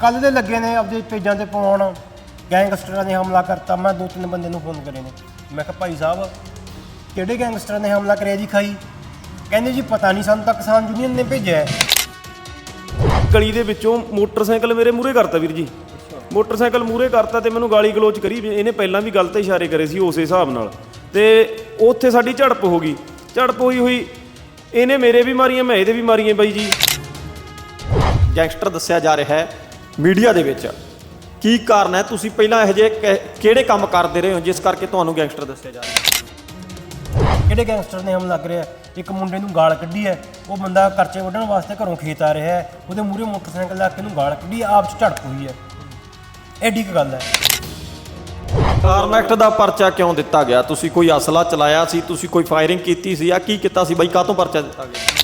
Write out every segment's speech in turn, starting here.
ਕੱਲ ਦੇ ਲੱਗੇ ਨੇ ਆਪਦੇ ਪੇਜਾਂ ਤੇ ਪਾਉਣ। ਗੈਂਗਸਟਰਾਂ ਨੇ ਹਮਲਾ ਕਰਤਾ। ਮੈਂ ਦੋ ਤਿੰਨ ਬੰਦੇ ਨੂੰ ਫੋਨ ਕਰੇ ਨੇ। ਮੈਂ ਕਿਹਾ ਭਾਈ ਸਾਹਿਬ ਕਿਹੜੇ ਗੈਂਗਸਟਰਾਂ ਨੇ ਹਮਲਾ ਕਰਿਆ ਜੀ ਖਾਈ? ਕਹਿੰਦੇ ਜੀ ਪਤਾ ਨਹੀਂ ਸਾਨੂੰ ਤਾਂ ਕਿਸਾਨ ਯੂਨੀਅਨ ਨੇ ਭੇਜਿਆ ਹੈ। ਗਲੀ ਦੇ ਵਿੱਚੋਂ ਮੋਟਰਸਾਈਕਲ ਮੇਰੇ ਮੂਹਰੇ ਕਰਤਾ ਵੀਰ ਜੀ। ਮੋਟਰਸਾਈਕਲ ਮੂਹਰੇ ਕਰਤਾ ਤੇ ਮੈਨੂੰ ਗਾਲੀ ਗਲੋਚ ਕਰੀ। ਵੀ ਇਹਨੇ ਪਹਿਲਾਂ ਵੀ ਗਲਤ ਇਸ਼ਾਰੇ ਕਰੇ ਸੀ ਉਸੇ ਹਿਸਾਬ ਨਾਲ। ਤੇ ਉੱਥੇ ਸਾਡੀ ਝੜਪ ਹੋ ਗਈ। ਝੜਪ ਹੋਈ ਹੋਈ ਇਹਨੇ ਮੇਰੇ ਵੀ ਮਾਰੀਆਂ ਮੈਂ ਇਹਦੇ ਵੀ ਮਾਰੀਆਂ ਬਾਈ ਜੀ। ਗੈਂਗਸਟਰ ਦੱਸਿਆ ਜਾ ਰਿਹਾ ਹੈ ਮੀਡੀਆ ਦੇ ਵਿੱਚ। ਕੀ ਕਾਰਨ ਹੈ? ਤੁਸੀਂ ਪਹਿਲਾਂ ਇਹੋ ਜਿਹੇ ਕਿ- ਕਿਹੜੇ ਕੰਮ ਕਰਦੇ ਰਹੇ ਹੋ ਜਿਸ ਕਰਕੇ ਤੁਹਾਨੂੰ ਗੈਂਗਸਟਰ ਦੱਸਿਆ ਜਾ ਰਿਹਾ ਕਿਹੜੇ ਗੈਂਗਸਟਰ ਨੇ ਹਮਲਾ ਕਰਿਆ ਇੱਕ ਮੁੰਡੇ ਨੂੰ ਗਾਲ ਕੱਢੀ ਹੈ। ਉਹ ਬੰਦਾ ਕਰਚੇ ਵੱਢਣ ਵਾਸਤੇ ਘਰੋਂ ਖੇਤ ਆ ਰਿਹਾ ਹੈ। ਉਹਦੇ ਮੂਹਰੇ ਮੋਟਰਸਾਈਕਲ ਲਾ ਕੇ ਉਹਨੂੰ ਗਾਲ ਕੱਢੀ ਆਪ 'ਚ ਝੜਪ ਹੋਈ ਹੈ। ਐਡੀ ਕੁ ਗੱਲ ਹੈ। ਆਰਮੈਕਟ ਦਾ ਪਰਚਾ ਕਿਉਂ ਦਿੱਤਾ ਗਿਆ? ਤੁਸੀਂ ਕੋਈ ਅਸਲਾ ਚਲਾਇਆ ਸੀ? ਤੁਸੀਂ ਕੋਈ ਫਾਇਰਿੰਗ ਕੀਤੀ ਸੀ ਜਾਂ ਕੀ ਕੀਤਾ ਸੀ? ਬਾਈ ਕਾਹਤੋਂ ਪਰਚਾ ਦਿੱਤਾ ਗਿਆ?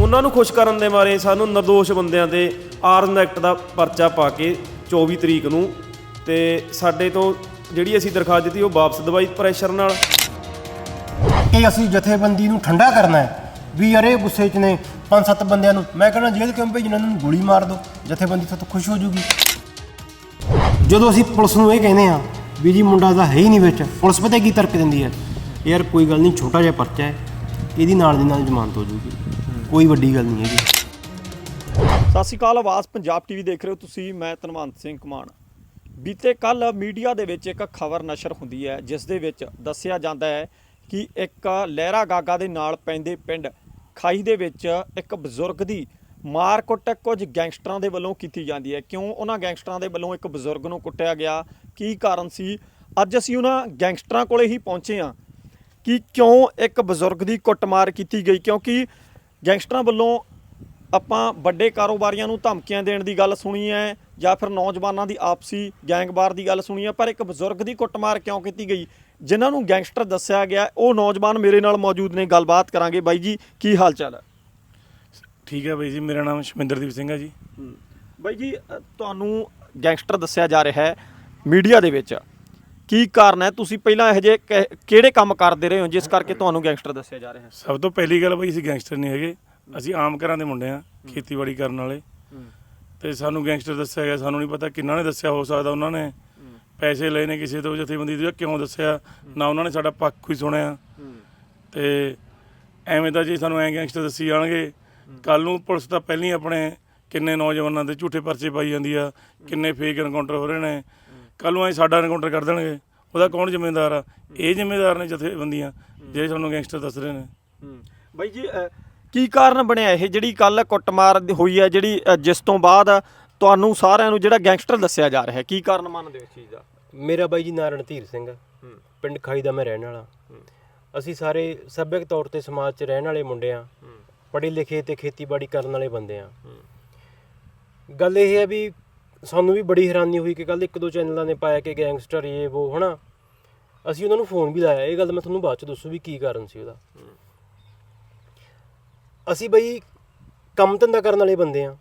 ਉਹਨਾਂ ਨੂੰ ਖੁਸ਼ ਕਰਨ ਦੇ ਮਾਰੇ ਸਾਨੂੰ ਨਿਰਦੋਸ਼ ਬੰਦਿਆਂ ਤੇ ਆਰਮ ਐਕਟ ਦਾ ਪਰਚਾ ਪਾ ਕੇ 24 ਤਰੀਕ ਨੂੰ ਤੇ ਸਾਡੇ ਤੋਂ ਜਿਹੜੀ ਅਸੀਂ ਦਰਖਾਸਤ ਦਿੱਤੀ ਉਹ ਵਾਪਸ ਦਵਾਈ ਪ੍ਰੈਸ਼ਰ ਨਾਲ। ਕਿ ਅਸੀਂ ਜਥੇਬੰਦੀ ਨੂੰ ਠੰਡਾ ਕਰਨਾ ਹੈ। ਵੀ ਯਾਰ ਇਹ ਗੁੱਸੇ 'ਚ ਨੇ, ਪੰਜ ਸੱਤ ਬੰਦਿਆਂ ਨੂੰ। ਮੈਂ ਕਹਿੰਦਾ ਜੇਲ੍ਹ ਕਿਉਂ ਭੇਜਣਾ? ਇਹਨਾਂ ਨੂੰ ਗੋਲੀ ਮਾਰ ਦਿਓ। ਜਥੇਬੰਦੀ ਤੋਂ ਖੁਸ਼ ਹੋ ਜੂਗੀ। ਜਦੋਂ ਅਸੀਂ ਪੁਲਿਸ ਨੂੰ ਇਹ ਕਹਿੰਦੇ ਆ ਵੀ ਜੀ ਮੁੰਡਾ ਤਾਂ ਹੈ ਹੀ ਨਹੀਂ ਵਿੱਚ, ਪੁਲਿਸ ਪਤਾ ਕੀ ਤਰਕ ਦਿੰਦੀ ਹੈ? ਯਾਰ ਕੋਈ ਗੱਲ ਨਹੀਂ, ਛੋਟਾ ਜਿਹਾ ਪਰਚਾ ਹੈ। ਇਹਦੀ ਨਾਲ ਦੀ ਨਾਲ ਜ਼ਮਾਨਤ ਹੋ ਜੂਗੀ। ਕੋਈ ਵੱਡੀ ਗੱਲ ਨਹੀਂ ਹੈਗੀ। ਸਤਿ ਸ਼੍ਰੀ ਅਕਾਲ, ਆਵਾਜ਼ ਪੰਜਾਬ ਟੀਵੀ ਦੇਖ ਰਹੇ ਹੋ ਤੁਸੀਂ, ਮੈਂ ਧਨਵੰਤ ਸਿੰਘ ਕੁਮਾਨ ਬੀਤੇ ਕੱਲ ਮੀਡੀਆ ਦੇ ਵਿੱਚ ਇੱਕ ਖਬਰ ਨਸ਼ਰ ਹੁੰਦੀ ਹੈ, ਜਿਸ ਦੇ ਵਿੱਚ ਦੱਸਿਆ ਜਾਂਦਾ ਹੈ ਕਿ ਇੱਕ ਲਹਿਰਾ ਗਾਗਾ ਦੇ ਨਾਲ ਪੈਂਦੇ ਪਿੰਡ ਖਾਈ ਦੇ ਵਿੱਚ ਇੱਕ ਬਜ਼ੁਰਗ ਦੀ ਮਾਰ ਕੁੱਟ ਕੁਝ ਗੈਂਗਸਟਰਾਂ ਦੇ ਵੱਲੋਂ ਕੀਤੀ ਜਾਂਦੀ ਹੈ। ਕਿਉਂ ਉਹਨਾਂ ਗੈਂਗਸਟਰਾਂ ਦੇ ਵੱਲੋਂ ਇੱਕ ਬਜ਼ੁਰਗ ਨੂੰ ਕੁੱਟਿਆ ਗਿਆ? ਕੀ ਕਾਰਨ ਸੀ? ਅੱਜ ਅਸੀਂ ਉਹਨਾਂ ਗੈਂਗਸਟਰਾਂ ਕੋਲੇ ਹੀ ਪਹੁੰਚੇ ਹਾਂ ਕਿ ਕਿਉਂ ਇੱਕ ਬਜ਼ੁਰਗ ਦੀ ਕੁੱਟਮਾਰ ਕੀਤੀ ਗਈ? ਕਿਉਂਕਿ ਗੈਂਗਸਟਰਾਂ ਵੱਲੋਂ ਆਪਾਂ ਵੱਡੇ ਕਾਰੋਬਾਰੀਆਂ ਨੂੰ ਧਮਕੀਆਂ ਦੇਣ ਦੀ ਗੱਲ ਸੁਣੀ ਹੈ ਜਾਂ ਫਿਰ ਨੌਜਵਾਨਾਂ ਦੀ ਆਪਸੀ ਗੈਂਗਵਾਰ ਦੀ ਗੱਲ ਸੁਣੀ ਹੈ ਪਰ ਇੱਕ ਬਜ਼ੁਰਗ ਦੀ ਕੁੱਟਮਾਰ ਕਿਉਂ ਕੀਤੀ ਗਈ? ਜਿਨ੍ਹਾਂ ਨੂੰ ਗੈਂਗਸਟਰ ਦੱਸਿਆ ਗਿਆ ਉਹ ਨੌਜਵਾਨ ਮੇਰੇ ਨਾਲ ਮੌਜੂਦ ਨੇ ਗੱਲਬਾਤ ਕਰਾਂਗੇ ਬਾਈ ਜੀ ਕੀ ਹਾਲ ਚਾਲ ਹੈ? ਠੀਕ ਹੈ ਬਾਈ ਜੀ ਮੇਰਾ ਨਾਮ ਸ਼ਮਿੰਦਰਦੀਪ ਸਿੰਘ ਹੈ ਜੀ। ਬਾਈ ਜੀ ਤੁਹਾਨੂੰ ਗੈਂਗਸਟਰ ਦੱਸਿਆ ਜਾ ਰਿਹਾ ਹੈ ਮੀਡੀਆ ਦੇ ਵਿੱਚ। ਕੀ ਕਾਰਨ ਹੈ? ਤੁਸੀਂ ਪਹਿਲਾਂ ਇਹੋ ਕਿ- ਕਿਹੜੇ ਕੰਮ ਕਰਦੇ ਰਹੇ ਹੋ ਜਿਸ ਕਰਕੇ ਤੁਹਾਨੂੰ ਗੈਂਗਸਟਰ ਦੱਸਿਆ ਜਾ ਰਿਹਾ ਹੈ? ਸਭ ਤੋਂ ਪਹਿਲੀ ਗੱਲ ਬਾਈ ਅਸੀਂ ਗੈਂਗਸਟਰ ਨਹੀਂ ਹੈਗੇ। ਅਸੀਂ ਆਮ ਘਰਾਂ ਦੇ ਮੁੰਡੇ ਆ ਖੇਤੀਬਾੜੀ ਕਰਨ ਵਾਲੇ। ਤੇ ਸਾਨੂੰ ਗੈਂਗਸਟਰ ਦੱਸਿਆ ਗਿਆ ਸਾਨੂੰ ਨਹੀਂ ਪਤਾ ਕਿੰਨਾ ਨੇ ਦੱਸਿਆ ਹੋ ਸਕਦਾ ਉਹਨਾਂ ਨੇ ਪੈਸੇ ਲਏ ਨੇ ਕਿਸੇ ਤੋਂ ਜਥੇਬੰਦੀ ਤੋਂ ਜਾਂ ਕਿਉਂ ਦੱਸਿਆ ਨਾ ਉਹਨਾਂ ਨੇ ਸਾਡਾ ਪੱਖ ਕੋਈ ਸੁਣਿਆ। ਤੇ ਐਵੇਂ ਤਾਂ ਜੇ ਸਾਨੂੰ ਐਂ ਗੈਂਗਸਟਰ ਦੱਸੀ ਜਾਣਗੇ ਕੱਲ ਨੂੰ ਪੁਲਿਸ ਤਾਂ ਪਹਿਲਾਂ ਹੀ ਆਪਣੇ ਕਿੰਨੇ ਨੌਜਵਾਨਾਂ ਦੇ ਝੂਠੇ ਪਰਚੇ ਪਾਈ ਜਾਂਦੀ ਆ ਕਿੰਨੇ ਫੇਕ ਐਨਕਾਊਂਟਰ ਹੋ ਰਹੇ ਨੇ ਕੱਲ ਨੂੰ ਐ ਸਾਡਾ ਐਨਕਾਊਂਟਰ ਕਰ ਦੇਣਗੇ। ਉਹਦਾ ਕੌਣ ਜ਼ਿੰਮੇਦਾਰ ਆ? ਇਹ ਜ਼ਿੰਮੇਦਾਰ ਨੇ ਜਥੇਬੰਦੀਆਂ ਜਿਹੜੇ ਸਾਨੂੰ ਗੈਂਗਸਟਰ ਦੱਸ ਰਹੇ ਨੇ। ਬਾਈ ਜੀ ਅ, ਕੀ ਕਾਰਨ ਬਣਿਆ ਇਹ? ਜਿਹੜੀ ਕੱਲ ਕੁੱਟਮਾਰ ਹੋਈ ਹੈ ਜਿਹੜੀ ਅ, ਜਿਸ ਤੋਂ ਬਾਅਦ ਤੁਹਾਨੂੰ ਸਾਰਿਆਂ ਨੂੰ ਜਿਹੜਾ ਗੈਂਗਸਟਰ ਦੱਸਿਆ ਜਾ ਰਿਹਾ ਹੈ ਕੀ ਕਾਰਨ ਮੰਨਦੇ ਹੋ ਇਸ ਚੀਜ਼ ਦਾ? ਮੇਰਾ ਬਾਈ ਜੀ ਨਾਂ ਰਣਧੀਰ ਸਿੰਘ ਹੈ। ਪਿੰਡ ਖਾਈ ਦਾ ਮੈਂ ਰਹਿਣ ਵਾਲਾ। ਅਸੀਂ ਸਾਰੇ ਸੱਭਿਅਕ ਤੌਰ ਤੇ ਸਮਾਜ 'ਚ ਰਹਿਣ ਵਾਲੇ ਮੁੰਡੇ ਆ। ਪੜ੍ਹੇ ਲਿਖੇ ਤੇ ਖੇਤੀਬਾੜੀ ਕਰਨ ਵਾਲੇ ਬੰਦੇ ਆ। ਗੱਲ ਇਹ ਹੈ ਵੀ ਸਾਨੂੰ ਵੀ ਬੜੀ ਹੈਰਾਨੀ ਹੋਈ ਕਿ ਕੱਲ ਇੱਕ ਦੋ ਚੈਨਲਾਂ ਨੇ ਪਾਇਆ ਕਿ ਗੈਂਗਸਟਰ ਇਹ ਉਹ ਹਨਾ? ਅਸੀਂ ਉਹਨਾਂ ਨੂੰ ਫੋਨ ਵੀ ਲਾਇਆ, ਇਹ ਗੱਲ ਮੈਂ ਤੁਹਾਨੂੰ ਬਾਅਦ ਚ ਦੱਸੂ ਵੀ ਕੀ ਕਾਰਨ ਸੀ ਉਹਦਾ। ਅਸੀਂ ਬਈ ਕੰਮ ਧੰਦਾ ਕਰਨ ਵਾਲੇ ਬੰਦੇ ਆ।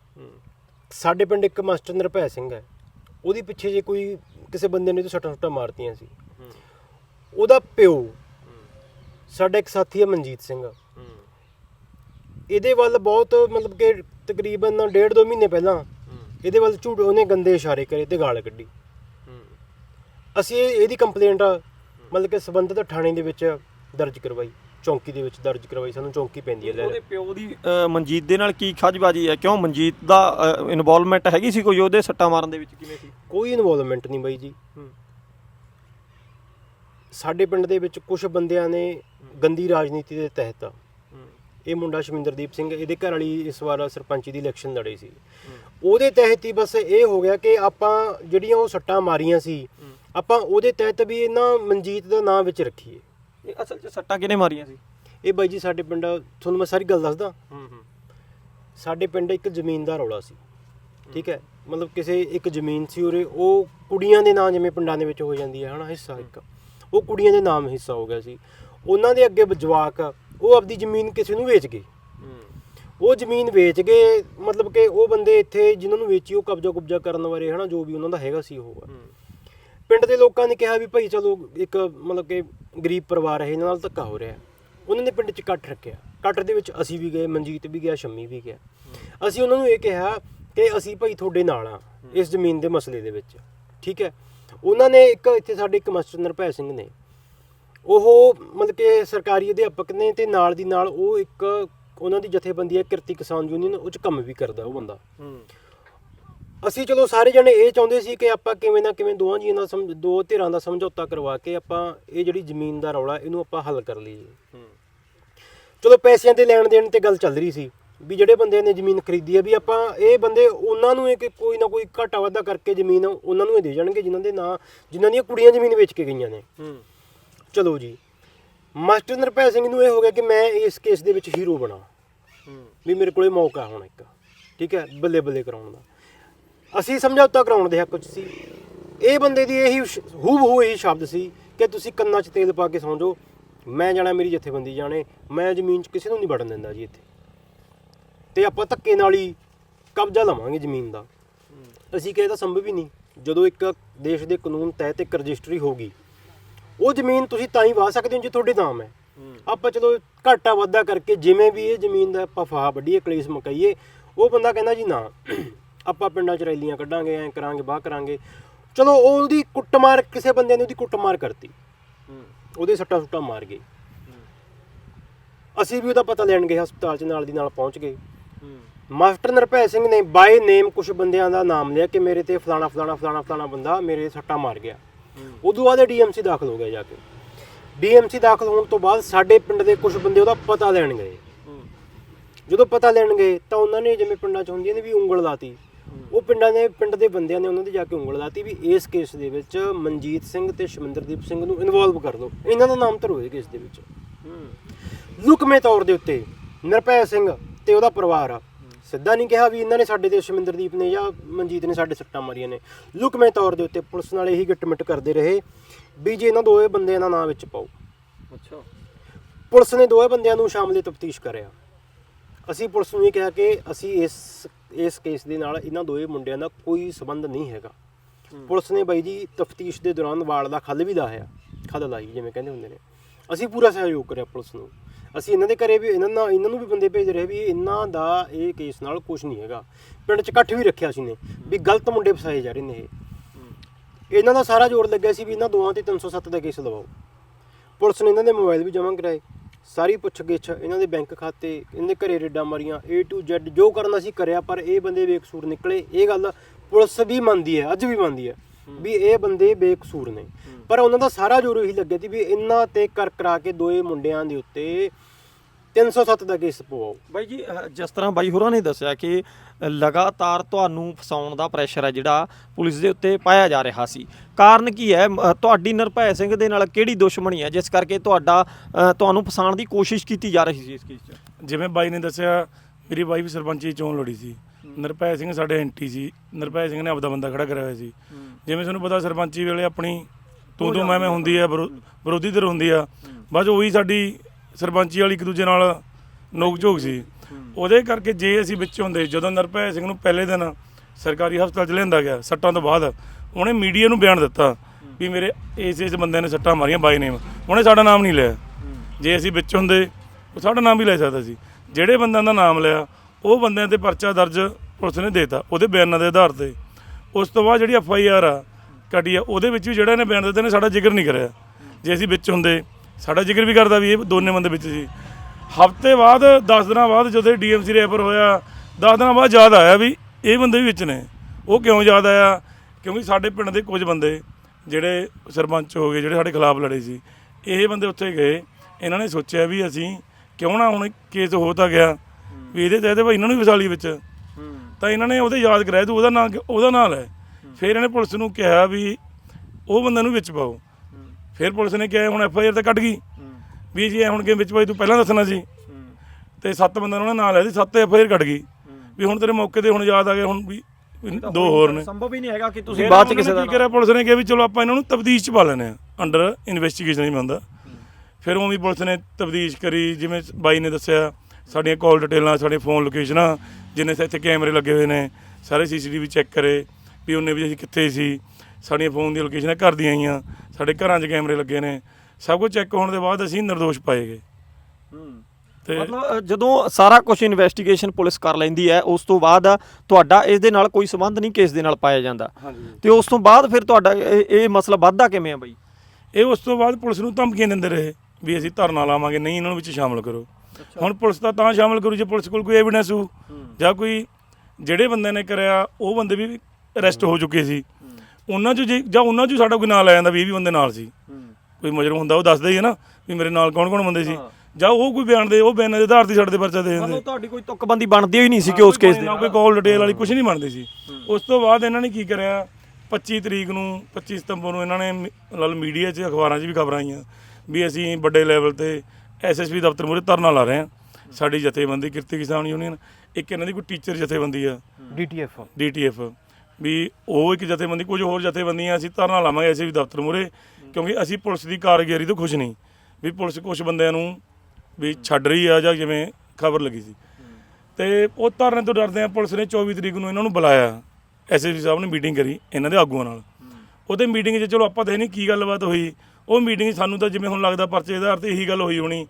ਸਾਡੇ ਪਿੰਡ ਇੱਕ ਮਾਸਟਰ ਨਿਰਭੈ ਸਿੰਘ ਹੈ। ਉਹਦੀ ਪਿੱਛੇ ਜੇ ਕੋਈ ਕਿਸੇ ਬੰਦੇ ਨੇ ਤਾਂ ਸੱਟਾਂ ਸੁੱਟਾਂ ਮਾਰਤੀਆਂ ਸੀ। ਉਹਦਾ ਪਿਓ ਸਾਡਾ ਇੱਕ ਸਾਥੀ ਹੈ ਮਨਜੀਤ ਸਿੰਘ। ਇਹਦੇ ਵੱਲ ਬਹੁਤ ਮਤਲਬ ਕਿ ਤਕਰੀਬਨ ਡੇਢ ਦੋ ਮਹੀਨੇ ਪਹਿਲਾਂ ਇਹਦੇ ਵੱਲ ਝੂਠ ਉਹਨੇ ਗੰਦੇ ਇਸ਼ਾਰੇ ਕਰੇ ਤੇ ਗਾਲ ਕੱਢੀ। ਅਸੀਂ ਇਹ- ਇਹਦੀ ਕੰਪਲੇਂਟ ਮਤਲਬ ਕਿ ਸਬੰਧਤ ਥਾਣੇ ਦੇ ਵਿੱਚ ਦਰਜ ਕਰਵਾਈ ਚੌਂਕੀ ਦੇ ਵਿੱਚ ਦਰਜ ਕਰਵਾਈ ਸਾਨੂੰ ਚੌਂਕੀ ਪੈਂਦੀ ਹੈ ਉਹਦੇ ਲੈ। ਪਿਓ ਦੀ ਮਨਜੀਤ ਦੇ ਨਾਲ ਕੀ ਖੱਜਬਾਜੀ ਹੈ? ਕਿਉਂ ਮਨਜੀਤ ਦਾ ਇਨਵੋਲਵਮੈਂਟ ਹੈਗੀ ਸੀ ਕੋਈ? ਉਹਦੇ ਸੱਟਾਂ ਮਾਰਨ ਦੇ ਵਿੱਚ ਕਿਵੇਂ ਸੀ? ਕੋਈ ਇਨਵੋਲਵਮੈਂਟ ਨਹੀਂ ਬਾਈ ਜੀ। ਸਾਡੇ ਪਿੰਡ ਦੇ ਵਿੱਚ ਕੁਝ ਬੰਦਿਆਂ ਨੇ ਗੰਦੀ ਰਾਜਨੀਤੀ ਦੇ ਤਹਿਤ ਇਹ ਮੁੰਡਾ ਸ਼ਮਿੰਦਰਦੀਪ ਸਿੰਘ ਇਹਦੇ ਘਰ ਵਾਲੀ ਇਸ ਵਾਰ ਸਰਪੰਚੀ ਦੀ ਇਲੈਕਸ਼ਨ ਲੜੀ ਸੀ। ਉਹਦੇ ਤਹਿਤ ਹੀ ਬਸ ਇਹ ਹੋ ਗਿਆ ਕਿ ਆਪਾਂ ਜਿਹੜੀਆਂ ਉਹ ਸੱਟਾਂ ਮਾਰੀਆਂ ਸੀ ਆਪਾਂ ਉਹਦੇ ਤਹਿਤ ਵੀ ਇਹਨਾਂ ਮਨਜੀਤ ਦਾ ਨਾਮ ਵਿੱਚ ਰੱਖੀਏ। ਇਹ ਅਸਲ 'ਚ ਸੱਟਾਂ ਕਿਹਨੇ ਮਾਰੀਆਂ ਸੀ? ਇਹ ਬਾਈ ਜੀ ਸਾਡੇ ਪਿੰਡ ਤੁਹਾਨੂੰ ਮੈਂ ਸਾਰੀ ਗੱਲ ਦੱਸਦਾ। ਸਾਡੇ ਪਿੰਡ ਇੱਕ ਜ਼ਮੀਨ ਦਾ ਰੌਲਾ ਸੀ ਠੀਕ ਹੈ? ਮਤਲਬ ਕਿਸੇ ਇੱਕ ਜ਼ਮੀਨ ਸੀ ਉਰੇ ਉਹ ਕੁੜੀਆਂ ਦੇ ਨਾਂ ਜਿਵੇਂ ਪਿੰਡਾਂ ਦੇ ਵਿੱਚ ਹੋ ਜਾਂਦੀ ਹੈ ਹਨਾ ਹਿੱਸਾ ਇੱਕ। ਉਹ ਕੁੜੀਆਂ ਦੇ ਨਾਮ ਹਿੱਸਾ ਹੋ ਗਿਆ ਸੀ। ਉਹਨਾਂ ਦੇ ਅੱਗੇ ਜਵਾਕ ਉਹ ਆਪਦੀ ਜ਼ਮੀਨ ਕਿਸੇ ਨੂੰ ਵੇਚ ਗਏ। ਉਹ ਜ਼ਮੀਨ ਵੇਚ ਗਏ ਮਤਲਬ ਕਿ ਉਹ ਬੰਦੇ ਇੱਥੇ ਜਿਨ੍ਹਾਂ ਨੂੰ ਵੇਚੀ ਉਹ ਕਬਜ਼ਾ ਕੁਬਜ਼ਾ ਕਰਨ ਬਾਰੇ ਹਨਾ ਜੋ ਵੀ ਉਹਨਾਂ ਦਾ ਹੈਗਾ ਸੀ ਉਹ ਪਿੰਡ ਦੇ ਲੋਕਾਂ ਨੇ ਕਿਹਾ ਵੀ ਭਾਈ ਚਲੋ ਇੱਕ ਮਤਲਬ ਕਿ ਗਰੀਬ ਪਰਿਵਾਰ ਹੈ ਇਹਨਾਂ ਨਾਲ ਧੱਕਾ ਹੋ ਰਿਹਾ। ਉਹਨਾਂ ਨੇ ਪਿੰਡ 'ਚ ਇਕੱਠ ਰੱਖਿਆ। ਇਕੱਠ ਦੇ ਵਿੱਚ ਅਸੀਂ ਵੀ ਗਏ ਮਨਜੀਤ ਵੀ ਗਿਆ ਸ਼ੰਮੀ ਵੀ ਗਿਆ। ਅਸੀਂ ਉਹਨਾਂ ਨੂੰ ਇਹ ਕਿਹਾ ਕਿ ਅਸੀਂ ਭਾਈ ਤੁਹਾਡੇ ਨਾਲ ਆ ਇਸ ਜ਼ਮੀਨ ਦੇ ਮਸਲੇ ਦੇ ਵਿੱਚ। ਠੀਕ ਹੈ? ਉਹਨਾਂ ਨੇ ਇੱਕ ਇੱਥੇ ਸਾਡੇ ਇੱਕ ਮਾਸਟਰ ਨਰਭੈ ਸਿੰਘ ਨੇ। ਉਹ ਮਤਲਬ ਕਿ ਸਰਕਾਰੀ ਅਧਿਆਪਕ ਨੇ ਤੇ ਨਾਲ ਦੀ ਨਾਲ ਉਹ ਇੱਕ ਉਹਨਾਂ ਦੀ ਜਥੇਬੰਦੀ ਹੈ ਕਿਰਤੀ ਕਿਸਾਨ ਯੂਨੀਅਨ ਉਹ ਚ ਕੰਮ ਵੀ ਕਰਦਾ ਉਹ ਬੰਦਾ। ਅਸੀਂ ਚਲੋ ਸਾਰੇ ਜਣੇ ਇਹ ਚਾਹੁੰਦੇ ਸੀ ਕਿ ਆਪਾਂ ਕਿਵੇਂ ਨਾ ਕਿਵੇਂ ਦੋਵਾਂ ਜੀਆਂ ਦਾ ਸਮ- ਦੋ ਧਿਰਾਂ ਦਾ ਸਮਝੌਤਾ ਕਰਵਾ ਕੇ ਆਪਾਂ ਇਹ ਜਿਹੜੀ ਜ਼ਮੀਨ ਦਾ ਰੌਲਾ ਇਹਨੂੰ ਆਪਾਂ ਹੱਲ ਕਰ ਲਈਏ। ਚਲੋ ਪੈਸਿਆਂ ਦੇ ਲੈਣ ਦੇਣ ਤੇ ਗੱਲ ਚੱਲ ਰਹੀ ਸੀ ਵੀ ਜਿਹੜੇ ਬੰਦੇ ਨੇ ਜ਼ਮੀਨ ਖਰੀਦੀ ਹੈ ਵੀ ਆਪਾਂ ਇਹ ਬੰਦੇ ਉਹਨਾਂ ਨੂੰ ਇੱਕ ਕੋਈ ਨਾ ਕੋਈ ਘਾਟਾ ਵਾਧਾ ਕਰਕੇ ਜ਼ਮੀਨ ਉਹਨਾਂ ਨੂੰ ਹੀ ਦੇ ਜਾਣਗੇ ਜਿਨ੍ਹਾਂ ਦੇ ਨਾਂ ਜਿਨ੍ਹਾਂ ਦੀਆਂ ਕੁੜੀਆਂ ਜ਼ਮੀਨ ਵੇਚ ਕੇ ਗਈਆਂ ਨੇ। ਚਲੋ ਜੀ ਮਾਸਟਰ ਨਰਪੈ ਸਿੰਘ ਨੂੰ ਇਹ ਹੋ ਗਿਆ ਕਿ ਮੈਂ ਇਸ ਕੇਸ ਦੇ ਵਿੱਚ ਹੀਰੋ ਬਣਾ। ਵੀ ਮੇਰੇ ਕੋਲੇ ਮੌਕਾ ਹੁਣ ਇੱਕ, ਠੀਕ ਹੈ, ਬੱਲੇ ਬੱਲੇ ਕਰਾਉਣ ਦਾ। ਅਸੀਂ ਸਮਝੌਤਾ ਕਰਾਉਣ ਦੇ ਹੱਕ 'ਚ ਸੀ। ਇਹ ਬੰਦੇ ਦੀ ਇਹੀ ਹੂਬ ਹੂ ਇਹੀ ਸ਼ਬਦ ਸੀ ਕਿ ਤੁਸੀਂ ਕੰਨਾਂ 'ਚ ਤੇਲ ਪਾ ਕੇ ਸੌਂ ਜਾਓ। ਮੈਂ ਜਾਣਾ ਮੇਰੀ ਜਥੇਬੰਦੀ ਜਾਣੇ, ਮੈਂ ਜ਼ਮੀਨ 'ਚ ਕਿਸੇ ਨੂੰ ਨਹੀਂ ਵੜਨ ਦਿੰਦਾ ਜੀ ਇੱਥੇ। ਤੇ ਆਪਾਂ ਧੱਕੇ ਨਾਲ ਹੀ ਕਬਜ਼ਾ ਲਵਾਂਗੇ ਜ਼ਮੀਨ ਦਾ। ਅਸੀਂ ਕਿਹਾ ਇਹ ਤਾਂ ਸੰਭਵ ਹੀ ਨਹੀਂ। ਜਦੋਂ ਇੱਕ ਦੇਸ਼ ਦੇ ਕਾਨੂੰਨ ਤਹਿਤ ਇੱਕ ਰਜਿਸਟਰੀ ਹੋਗੀ ਉਹ ਜ਼ਮੀਨ ਤੁਸੀਂ ਤਾਂ ਹੀ ਵਾਹ ਸਕਦੇ ਹੋ ਜੇ ਤੁਹਾਡੇ ਨਾਮ ਹੈ। ਆਪਾਂ ਚਲੋ ਘਾਟਾ ਵਾਧਾ ਕਰਕੇ ਜਿਵੇਂ ਵੀ ਇਹ ਜ਼ਮੀਨ ਦਾ ਆਪਾਂ ਫਾਹਾ ਵੱਢੀਏ ਕਲੇਸ਼ ਮੁਕਾਈਏ ਉਹ ਬੰਦਾ ਕਹਿੰਦਾ ਜੀ ਨਾ ਆਪਾਂ ਪਿੰਡਾਂ 'ਚ ਰੈਲੀਆਂ ਕੱਢਾਂਗੇ ਐਂ ਕਰਾਂਗੇ ਬਾਹ ਕਰਾਂਗੇ। ਚਲੋ ਉਹਦੀ ਕੁੱਟਮਾਰ ਕਿਸੇ ਬੰਦੇ ਨੇ ਉਹਦੀ ਕੁੱਟਮਾਰ ਕਰਤੀ। ਉਹਦੇ ਸੱਟਾ ਸੁੱਟਾ ਮਾਰ ਗਏ। ਅਸੀਂ ਵੀ ਉਹਦਾ ਪਤਾ ਲੈਣ ਗਏ ਹਸਪਤਾਲ 'ਚ ਨਾਲ ਦੀ ਨਾਲ ਪਹੁੰਚ ਗਏ। ਮਾਸਟਰ ਨਰਭੈ ਸਿੰਘ ਨੇ ਬਾਈ ਨੇਮ ਕੁਝ ਬੰਦਿਆਂ ਦਾ ਨਾਮ ਲਿਆ ਕਿ ਮੇਰੇ ਤੇ ਫਲਾਣਾ ਫਲਾਣਾ ਫਲਾਣਾ ਫਲਾਣਾ ਬੰਦਾ ਮੇਰੇ ਸੱਟਾ ਮਾਰ ਗਿਆ। ਉਦੋਂ ਬਾਅਦ ਡੀਐਮਸੀ ਦਾਖਲ ਹੋ ਗਿਆ ਜਾ ਕੇ। ਡੀਐਮਸੀ ਦਾਖਲ ਹੋਣ ਤੋਂ ਬਾਅਦ ਸਾਡੇ ਪਿੰਡ ਦੇ ਕੁਝ ਬੰਦੇ ਉਹਦਾ ਪਤਾ ਲੈਣ ਗਏ। ਜਦੋਂ ਪਤਾ ਲੈਣ ਗਏ ਤਾਂ ਉਹਨਾਂ ਨੇ ਜਿਵੇਂ ਪਿੰਡਾਂ 'ਚ ਹੁੰਦੀਆਂ ਨੇ ਵੀ ਉਂਗਲ ਲਾਤੀ। ਉਹ ਪਿੰਡਾਂ ਦੇ, ਪਿੰਡ ਦੇ ਬੰਦਿਆਂ ਨੇ ਉਹਨਾਂ ਦੀ ਜਾ ਕੇ ਉਂਗਲ ਲਾਤੀ ਵੀ ਇਸ ਕੇਸ ਦੇ ਵਿੱਚ ਮਨਜੀਤ ਸਿੰਘ ਤੇ ਸ਼ਮਿੰਦਰਦੀਪ ਸਿੰਘ ਨੂੰ ਇਨਵੋਲਵ ਕਰ ਲਓ ਇਹਨਾਂ ਦਾ ਨਾਮ ਧਰੋ ਇਸ ਕੇਸ ਦੇ ਵਿੱਚ। ਲੁਕਮੇ ਤੌਰ ਦੇ ਉੱਤੇ ਨਿਰਭੈ ਸਿੰਘ ਤੇ ਉਹਦਾ ਪਰਿਵਾਰ ਆ। ਸਿੱਧਾ ਨਹੀਂ ਕਿਹਾ ਵੀ ਇਹਨਾਂ ਨੇ ਸਾਡੇ ਤੇ, ਸ਼ਮਿੰਦਰਦੀਪ ਨੇ ਜਾਂ ਮਨਜੀਤ ਨੇ ਸਾਡੇ ਸੱਟਾਂ ਮਾਰੀਆਂ ਨੇ। ਲੁਕਮੇ ਤੌਰ ਦੇ ਉੱਤੇ ਪੁਲਿਸ ਨਾਲ ਇਹੀ ਗਿੱਟਮਿਟ ਕਰਦੇ ਰਹੇ। ਵੀ ਜੇ ਇਹਨਾਂ ਦੋਵੇਂ ਬੰਦਿਆਂ ਦਾ ਨਾਮ ਵਿੱਚ ਪਾਓ। ਅੱਛਾ। ਪੁਲਿਸ ਨੇ ਦੋਵੇਂ ਬੰਦਿਆਂ ਨੂੰ ਸ਼ਾਮਲੇ ਤਫਤੀਸ਼ ਕਰਿਆ। ਅਸੀਂ ਪੁਲਿਸ ਨੂੰ ਇਹ ਕਿਹਾ ਕਿ ਅਸੀਂ ਇਸ ਇਸ ਕੇਸ ਦੇ ਨਾਲ ਇਹਨਾਂ ਦੋਵੇਂ ਮੁੰਡਿਆਂ ਦਾ ਕੋਈ ਸਬੰਧ ਨਹੀਂ ਹੈਗਾ। ਪੁਲਿਸ ਨੇ ਬਾਈ ਜੀ ਤਫਤੀਸ਼ ਦੇ ਦੌਰਾਨ ਵਾਲ ਦਾ ਖੱਲ ਵੀ ਲਾਇਆ ਖੱਲ ਲਾਈ ਜਿਵੇਂ ਕਹਿੰਦੇ ਹੁੰਦੇ ਨੇ। ਅਸੀਂ ਪੂਰਾ ਸਹਿਯੋਗ ਕਰਿਆ ਪੁਲਿਸ ਨੂੰ। ਅਸੀਂ ਇਹਨਾਂ ਦੇ ਘਰੇ ਵੀ ਇਹਨਾਂ ਨਾਲ ਇਹਨਾਂ ਨੂੰ ਵੀ ਬੰਦੇ ਭੇਜ ਰਹੇ ਵੀ ਇਹਨਾਂ ਦਾ ਇਹ ਕੇਸ ਨਾਲ ਕੁਝ ਨਹੀਂ ਹੈਗਾ। ਪਿੰਡ 'ਚ ਇਕੱਠ ਵੀ ਰੱਖਿਆ ਸੀ ਨੇ ਵੀ ਗਲਤ ਮੁੰਡੇ ਫਸਾਏ ਜਾ ਰਹੇ ਨੇ ਇਹ। ਇਹਨਾਂ ਦਾ ਸਾਰਾ ਜ਼ੋਰ ਲੱਗਿਆ ਸੀ ਵੀ ਇਹਨਾਂ ਦੋਵਾਂ ਤੇ 307 ਦਾ ਕੇਸ ਲਵਾਓ। ਪੁਲਿਸ ਨੇ ਇਹਨਾਂ ਦੇ ਮੋਬਾਈਲ ਵੀ ਜਮ੍ਹਾਂ ਕਰਾਏ। ਸਾਰੀ ਪੁੱਛਗਿੱਛ, ਇਹਨਾਂ ਦੇ ਬੈਂਕ ਖਾਤੇ, ਇਹਨਾਂ ਦੇ ਘਰੇ ਰੇਡਾਂ ਮਾਰੀਆਂ, A to Z ਜੋ ਕਰਨਾ ਸੀ ਕਰਿਆ, ਪਰ ਇਹ ਬੰਦੇ ਬੇਕਸੂਰ ਨਿਕਲੇ। ਇਹ ਗੱਲ ਪੁਲਿਸ ਵੀ ਮੰਨਦੀ ਹੈ, ਅੱਜ ਵੀ ਮੰਨਦੀ ਹੈ, ਵੀ ਇਹ ਬੰਦੇ ਬੇਕਸੂਰ ਨੇ। ਪਰ ਉਹਨਾਂ ਦਾ ਸਾਰਾ ਜ਼ੋਰ ਇਹੀ ਲੱਗਿਆ ਸੀ ਵੀ ਇਹਨਾਂ ਤੇ ਕਰ ਕਰਾ ਕੇ ਦੋਏ ਮੁੰਡਿਆਂ ਦੇ ਉੱਤੇ 307 ਦਾ ਕੇਸ ਪਵਾਓ ਬਾਈ ਜੀ ਅਹ ਜਿਸ ਤਰ੍ਹਾਂ ਬਾਈ ਹੋਰਾਂ ਨੇ ਦੱਸਿਆ ਕਿ ਲਗਾਤਾਰ ਤੁਹਾਨੂੰ ਫਸਾਉਣ ਦਾ ਪ੍ਰੈਸ਼ਰ ਹੈ ਜਿਹੜਾ ਪੁਲਿਸ ਦੇ ਉੱਤੇ ਪਾਇਆ ਜਾ ਰਿਹਾ ਸੀ। ਕਾਰਨ ਕੀ ਹੈ? ਮ- ਤੁਹਾਡੀ ਨਿਰਭੈ ਸਿੰਘ ਦੇ ਨਾਲ ਕਿਹੜੀ ਦੁਸ਼ਮਣੀ ਹੈ? ਜਿਸ ਕਰਕੇ ਤੁਹਾਡਾ ਅਹ ਤੁਹਾਨੂੰ ਫਸਾਉਣ ਦੀ ਕੋਸ਼ਿਸ਼ ਕੀਤੀ ਜਾ ਰਹੀ ਸੀ ਇਸ ਕੇਸ 'ਚ। ਜਿਵੇਂ ਬਾਈ ਨੇ ਦੱਸਿਆ ਮੇਰੀ ਵਾਈਫ ਸਰਪੰਚੀ ਚੋਣ ਲੜੀ ਸੀ। ਨਿਰਭੈ ਸਿੰਘ ਸਾਡੇ ਐਂਟੀ ਸੀ। ਨਿਰਭੈ ਸਿੰਘ ਨੇ ਆਪਦਾ ਬੰਦਾ ਖੜਾ ਕਰਿਆ ਹੋਇਆ ਸੀ ਜਿਵੇਂ ਤੁਹਾਨੂੰ ਪਤਾ ਸਰਪੰਚੀ ਵੇਲੇ ਆਪਣੀ ਤੂੰ ਤੂੰ ਮੈਂ ਮੈਂ ਹੁੰਦੀ ਆ ਵਿਰੋ- ਵਿਰੋਧੀ ਧਿਰ ਹੁੰਦੀ ਆ। ਬਸ ਉਹੀ ਸਾਡੀ ਸਰਪੰਚੀ ਵਾਲੀ ਇੱਕ ਦੂਜੇ ਨਾਲ ਨੋਕ ਝੋਕ ਸੀ। ਉਹਦੇ ਕਰਕੇ ਜੇ ਅਸੀਂ ਵਿੱਚ ਹੁੰਦੇ, ਜਦੋਂ ਨਿਰਭੈ ਸਿੰਘ ਨੂੰ ਪਹਿਲੇ ਦਿਨ ਸਰਕਾਰੀ ਹਸਪਤਾਲ ਚ ਲਿਆਂਦਾ ਗਿਆ, ਸੱਟਾਂ ਤੋਂ ਬਾਅਦ, ਉਹਨੇ ਮੀਡੀਆ ਨੂੰ ਬਿਆਨ ਦਿੱਤਾ ਵੀ ਮੇਰੇ ਇਸ ਇਸ ਬੰਦੇ ਨੇ ਸੱਟਾਂ ਮਾਰੀਆਂ ਬਾਈ ਨੇਮ ਉਹਨੇ ਸਾਡਾ ਨਾਮ ਨਹੀਂ ਲਿਆ। ਜੇ ਅਸੀਂ ਵਿੱਚ ਹੁੰਦੇ, ਉਹ ਸਾਡਾ ਨਾਮ ਵੀ ਲੈ ਸਕਦਾ ਸੀ। ਜਿਹੜੇ ਬੰਦਿਆਂ ਦਾ ਨਾਮ ਲਿਆ, ਉਹ ਬੰਦਿਆਂ ਤੇ ਪਰਚਾ ਦਰਜ ਪੁਲਿਸ ਨੇ ਦੇਤਾ, ਉਹਦੇ ਬਿਆਨਾਂ ਦੇ ਆਧਾਰ ਤੇ। ਉਸ ਤੋਂ ਬਾਅਦ ਜਿਹੜੀ ਐਫ ਆਈ ਆਰ ਆ ਕੱਢੀ ਆ, ਉਹਦੇ ਵਿੱਚ ਵੀ ਜਿਹੜਾ ਇਹਨੇ ਬਿਆਨ ਦਿੱਤੇ ਨੇ, ਸਾਡਾ ਜ਼ਿਕਰ ਨਹੀਂ ਕਰਿਆ। ਜੇ ਅਸੀਂ ਵਿੱਚ ਹੁੰਦੇ ਸਾਡਾ ਜ਼ਿਕਰ ਵੀ ਕਰਦਾ ਵੀ ਇਹ ਦੋਨੇ ਬੰਦੇ ਵਿੱਚ ਸੀ। ਹਫ਼ਤੇ ਬਾਅਦ 10 ਦਿਨਾਂ ਬਾਅਦ ਜਦੋਂ ਡੀਐਮਸੀ ਰੈਫਰ ਹੋਇਆ 10 ਦਿਨਾਂ ਬਾਅਦ ਯਾਦ ਆਇਆ ਵੀ ਇਹ ਬੰਦੇ ਵੀ ਵਿੱਚ ਨੇ। ਉਹ ਕਿਉਂ ਯਾਦ ਆਇਆ? ਕਿਉਂਕਿ ਸਾਡੇ ਪਿੰਡ ਦੇ ਕੁਝ ਬੰਦੇ ਜਿਹੜੇ ਸਰਪੰਚ ਹੋ ਗਏ ਜਿਹੜੇ ਸਾਡੇ ਖਿਲਾਫ ਲੜੇ ਸੀ ਇਹ ਬੰਦੇ ਉੱਥੇ ਗਏ। ਇਹਨਾਂ ਨੇ ਸੋਚਿਆ ਵੀ ਅਸੀਂ ਕਿਉਂ ਨਾ ਹੁਣ ਕੇਸ ਹੋ ਤਾਂ ਗਿਆ ਵੀ ਇਹਦੇ ਤਹਿਤ ਭਾਈ ਇਹਨਾਂ ਨੂੰ ਵੀ ਵਸਾਲੀ ਵਿੱਚ। ਤਾਂ ਇਹਨਾਂ ਨੇ ਉਹਦੇ ਯਾਦ ਕਰਾਇਆ ਤੂੰ ਉਹਦਾ ਨਾਂ ਉਹਦਾ ਨਾਂ ਲੈ। ਫਿਰ ਇਹਨੇ ਪੁਲਿਸ ਨੂੰ ਕਿਹਾ ਵੀ ਉਹ ਬੰਦੇ ਨੂੰ ਵਿੱਚ ਪਾਓ। ਫਿਰ ਪੁਲਿਸ ਨੇ ਕਿਹਾ ਹੁਣ ਐਫ ਆਈ ਆਰ ਤਾਂ ਕੱਢ ਗਈ। ਵੀ ਜੀ ਇਹ ਹੁਣ ਕਿ ਵਿੱਚ ਭਾਈ ਤੂੰ ਪਹਿਲਾਂ ਦੱਸਣਾ ਸੀ। ਤੇ ਸੱਤ ਬੰਦਿਆਂ ਨੂੰ ਉਹਨੇ ਨਾਂ ਲਿਆ ਸੀ ਸੱਤ ਐਫ ਆਈ ਆਰ ਕੱਢ ਗਈ। ਵੀ ਹੁਣ ਤੇਰੇ ਮੌਕੇ ਤੇ ਹੁਣ ਯਾਦ ਆ ਗਿਆ ਹੁਣ ਵੀ ਵੀ ਦੋ ਹੋਰ ਨੇ। ਸੰਭਵ ਹੀ ਨਹੀਂ ਹੈਗਾ ਕਿ ਤੁਸੀਂ ਬਾਅਦ 'ਚ ਕਿਸੇ ਦਾ ਕੀ ਕਰਿਆ? ਪੁਲਿਸ ਨੇ ਕਿਹਾ ਵੀ ਚਲੋ ਆਪਾਂ ਇਹਨਾਂ ਨੂੰ ਤਬਦੀਸ਼ ਚ ਪਾ ਲੈਨੇ ਆ ਅੰਡਰ ਇਨਵੈਸਟੀਗੇਸ਼ਨ ਹੀ। ਹੁੰਦਾ ਫਿਰ ਉਵੇਂ ਹੀ ਪੁਲਿਸ ਨੇ ਤਬਦੀਸ਼ ਕਰੀ ਜਿਵੇਂ ਬਾਈ ਨੇ ਦੱਸਿਆ ਸਾਡੀਆਂ ਕਾਲ ਡਿਟੇਲਾਂ ਸਾਡੇ ਫੋਨ ਲੋਕੇਸ਼ਨਾਂ ਜਿੰਨੇ ਸੇ ਇੱਥੇ ਕੈਮਰੇ ਲੱਗੇ ਹੋਏ ਨੇ ਸਾਰੇ ਸੀਸੀਟੀਵੀ ਚੈੱਕ ਕਰੇ ਵੀ ਉਹਨੇ ਵੀ ਅਸੀਂ ਕਿੱਥੇ ਸੀ। ਸਾਡੀਆਂ ਫੋਨ ਦੀਆਂ ਲੋਕੇਸ਼ਨਾਂ ਘਰ ਦੀਆਂ ਆਈਆਂ ਸਾਡੇ ਘਰਾਂ 'ਚ ਕੈਮਰੇ ਲੱਗੇ ਨੇ ਸਭ ਕੁਝ ਚੈੱਕ ਹੋਣ ਦੇ ਬਾਅਦ ਅਸੀਂ ਨਿਰਦੋਸ਼ ਪਾਏ ਗਏ। ਤੇ ਮਤਲਬ ਜਦੋਂ ਸਾਰਾ ਕੁਝ ਇਨਵੈਸਟੀਗੇਸ਼ਨ ਪੁਲਿਸ ਕਰ ਲੈਂਦੀ ਹੈ ਉਸ ਤੋਂ ਬਾਅਦ ਤੁਹਾਡਾ ਇਸ ਦੇ ਨਾਲ ਕੋਈ ਸੰਬੰਧ ਨਹੀਂ ਕੇਸ ਦੇ ਨਾਲ ਪਾਇਆ ਜਾਂਦਾ। ਤੇ ਉਸ ਤੋਂ ਬਾਅਦ ਫਿਰ ਤੁਹਾਡਾ ਇਹ ਇਹ ਮਸਲਾ ਵੱਧਦਾ ਕਿਵੇਂ ਆ ਬਈ? ਇਹ ਉਸ ਤੋਂ ਬਾਅਦ ਪੁਲਿਸ ਨੂੰ ਧਮਕੀਆਂ ਦਿੰਦੇ ਰਹੇ ਵੀ ਅਸੀਂ ਧਰਨਾ ਲਾਵਾਂਗੇ ਨਹੀਂ ਇਹਨਾਂ ਨੂੰ ਵਿੱਚ ਸ਼ਾਮਲ ਕਰੋ। ਹੁਣ ਪੁਲਿਸ ਤਾਂ ਤਾਂ ਸ਼ਾਮਲ ਕਰੂ ਜੇ ਪੁਲਿਸ ਕੋਲ ਕੋਈ ਐਵੀਡੈਂਸ ਹੋ। ਜਾਂ ਕੋਈ ਜਿਹੜੇ ਬੰਦੇ ਨੇ ਕਰਿਆ ਉਹ ਬੰਦੇ ਵੀ ਅਰੈਸਟ ਹੋ ਚੁੱਕੇ ਸੀ। ਉਹਨਾਂ ਚੋਂ ਜੇ ਜਾਂ ਉਹਨਾਂ ਚੋਂ ਸਾਡਾ ਕੋਈ ਨਾਂ ਲੈ ਜਾਂਦਾ ਵੀ ਇਹ ਵੀ ਬੰਦੇ ਨਾਲ ਸੀ। ਕੋਈ ਮੁਜਰਮ ਹੁੰਦਾ ਉਹ ਦੱਸਦਾ ਹੀ ਹੈ ਨਾ ਵੀ ਮੇਰੇ ਨਾਲ ਕੌਣ ਕੌਣ ਬੰਦੇ ਸੀ। ਜਾਂ ਉਹ ਕੋਈ ਬਿਆਨ ਦੇ ਉਹ ਬਿਆਨਾਂ ਦੇ ਆਧਾਰ ਤੇ ਸਾਡੇ ਤੇ ਪਰਚਾ ਦੇ ਦਿੰਦੇ। ਮਤਲਬ ਤੁਹਾਡੀ ਕੋਈ ਤੁਕਬੰਦੀ ਬਣਦੀ ਹੋਈ ਨਹੀਂ ਸੀ ਕਿ ਉਸ ਕੇਸ ਦੇ ਕੋਈ ਕਾਲ ਡਿਟੇਲ ਵਾਲੀ ਕੁਝ ਨਹੀਂ ਬਣਦੀ ਸੀ। ਉਸ ਤੋਂ ਬਾਅਦ ਇਹਨਾਂ ਨੇ ਕੀ ਕਰਿਆ 25 ਤਰੀਕ ਨੂੰ 25 ਸਤੰਬਰ ਨੂੰ ਇਹਨਾਂ ਨੇ ਲਾਲ ਮੀਡੀਆ 'ਚ ਅਖਬਾਰਾਂ 'ਚ ਵੀ ਖਬਰਾਂ ਆਈਆਂ ਵੀ ਅਸੀਂ ਵੱਡੇ ਲੈਵਲ ਤੇ ਐਸਐਸਪੀ ਦਫ਼ਤਰ ਮੂਹਰੇ ਧਰਨਾ ਲਾ ਰਹੇ ਹਾਂ। ਸਾਡੀ ਜਥੇਬੰਦੀ ਕਿਰਤੀ ਕਿਸਾਨ ਯੂਨੀਅਨ ਇੱਕ ਇਹਨਾਂ ਦੀ ਕੋਈ ਟੀਚਰ ਜਥੇਬੰਦੀ ਆ। ਡੀਟੀਐਫ ਡੀਟੀਐਫ ਵੀ ਉਹ ਇੱਕ ਜਥੇਬੰਦੀ ਕੁਝ ਹੋਰ ਜਥੇਬੰਦੀਆਂ ਅਸੀਂ ਧਰਨਾ ਲਾਵਾਂਗੇ ਅਸੀਂ ਵੀ ਦਫ਼ਤਰ ਮੂਹਰੇ ਕਿਉਂਕਿ ਅਸੀਂ ਪੁਲਿਸ ਦੀ ਕਾਰਗੁਜ਼ਾਰੀ ਤੋਂ ਖੁਸ਼ ਨਹੀਂ। ਵੀ ਪੁਲਿਸ ਕੁਝ ਬੰਦਿਆਂ ਨੂੰ ਵੀ ਛੱਡ ਰਹੀ ਆ ਜਾਂ ਜਿਵੇਂ ਖਬਰ ਲੱਗੀ ਸੀ। ਤੇ ਉਹ ਧਰਨੇ ਤੋਂ ਡਰਦੇ ਆ ਪੁਲਿਸ ਨੇ 24 ਤਰੀਕ ਨੂੰ ਇਹਨਾਂ ਨੂੰ ਬੁਲਾਇਆ। ਐਸਐਸਪੀ ਸਾਹਿਬ ਨੇ ਮੀਟਿੰਗ ਕਰੀ ਇਹਨਾਂ ਦੇ ਆਗੂਆਂ ਨਾਲ। ਉਹਦੇ ਮੀਟਿੰਗ 'ਚ ਚਲੋ ਆਪਾਂ ਤਾਂ ਨਹੀਂ ਕੀ ਗੱਲਬਾਤ ਹੋਈ। ਉਹ ਮੀਟਿੰਗ ਸਾਨੂੰ ਤਾਂ ਜਿਵੇਂ ਹੁਣ ਲੱਗਦਾ ਪਰਚੇ ਦੇ ਆਧਾਰ ਤੇ ਇਹੀ ਗੱਲ ਹੋਈ ਹੋਣੀ।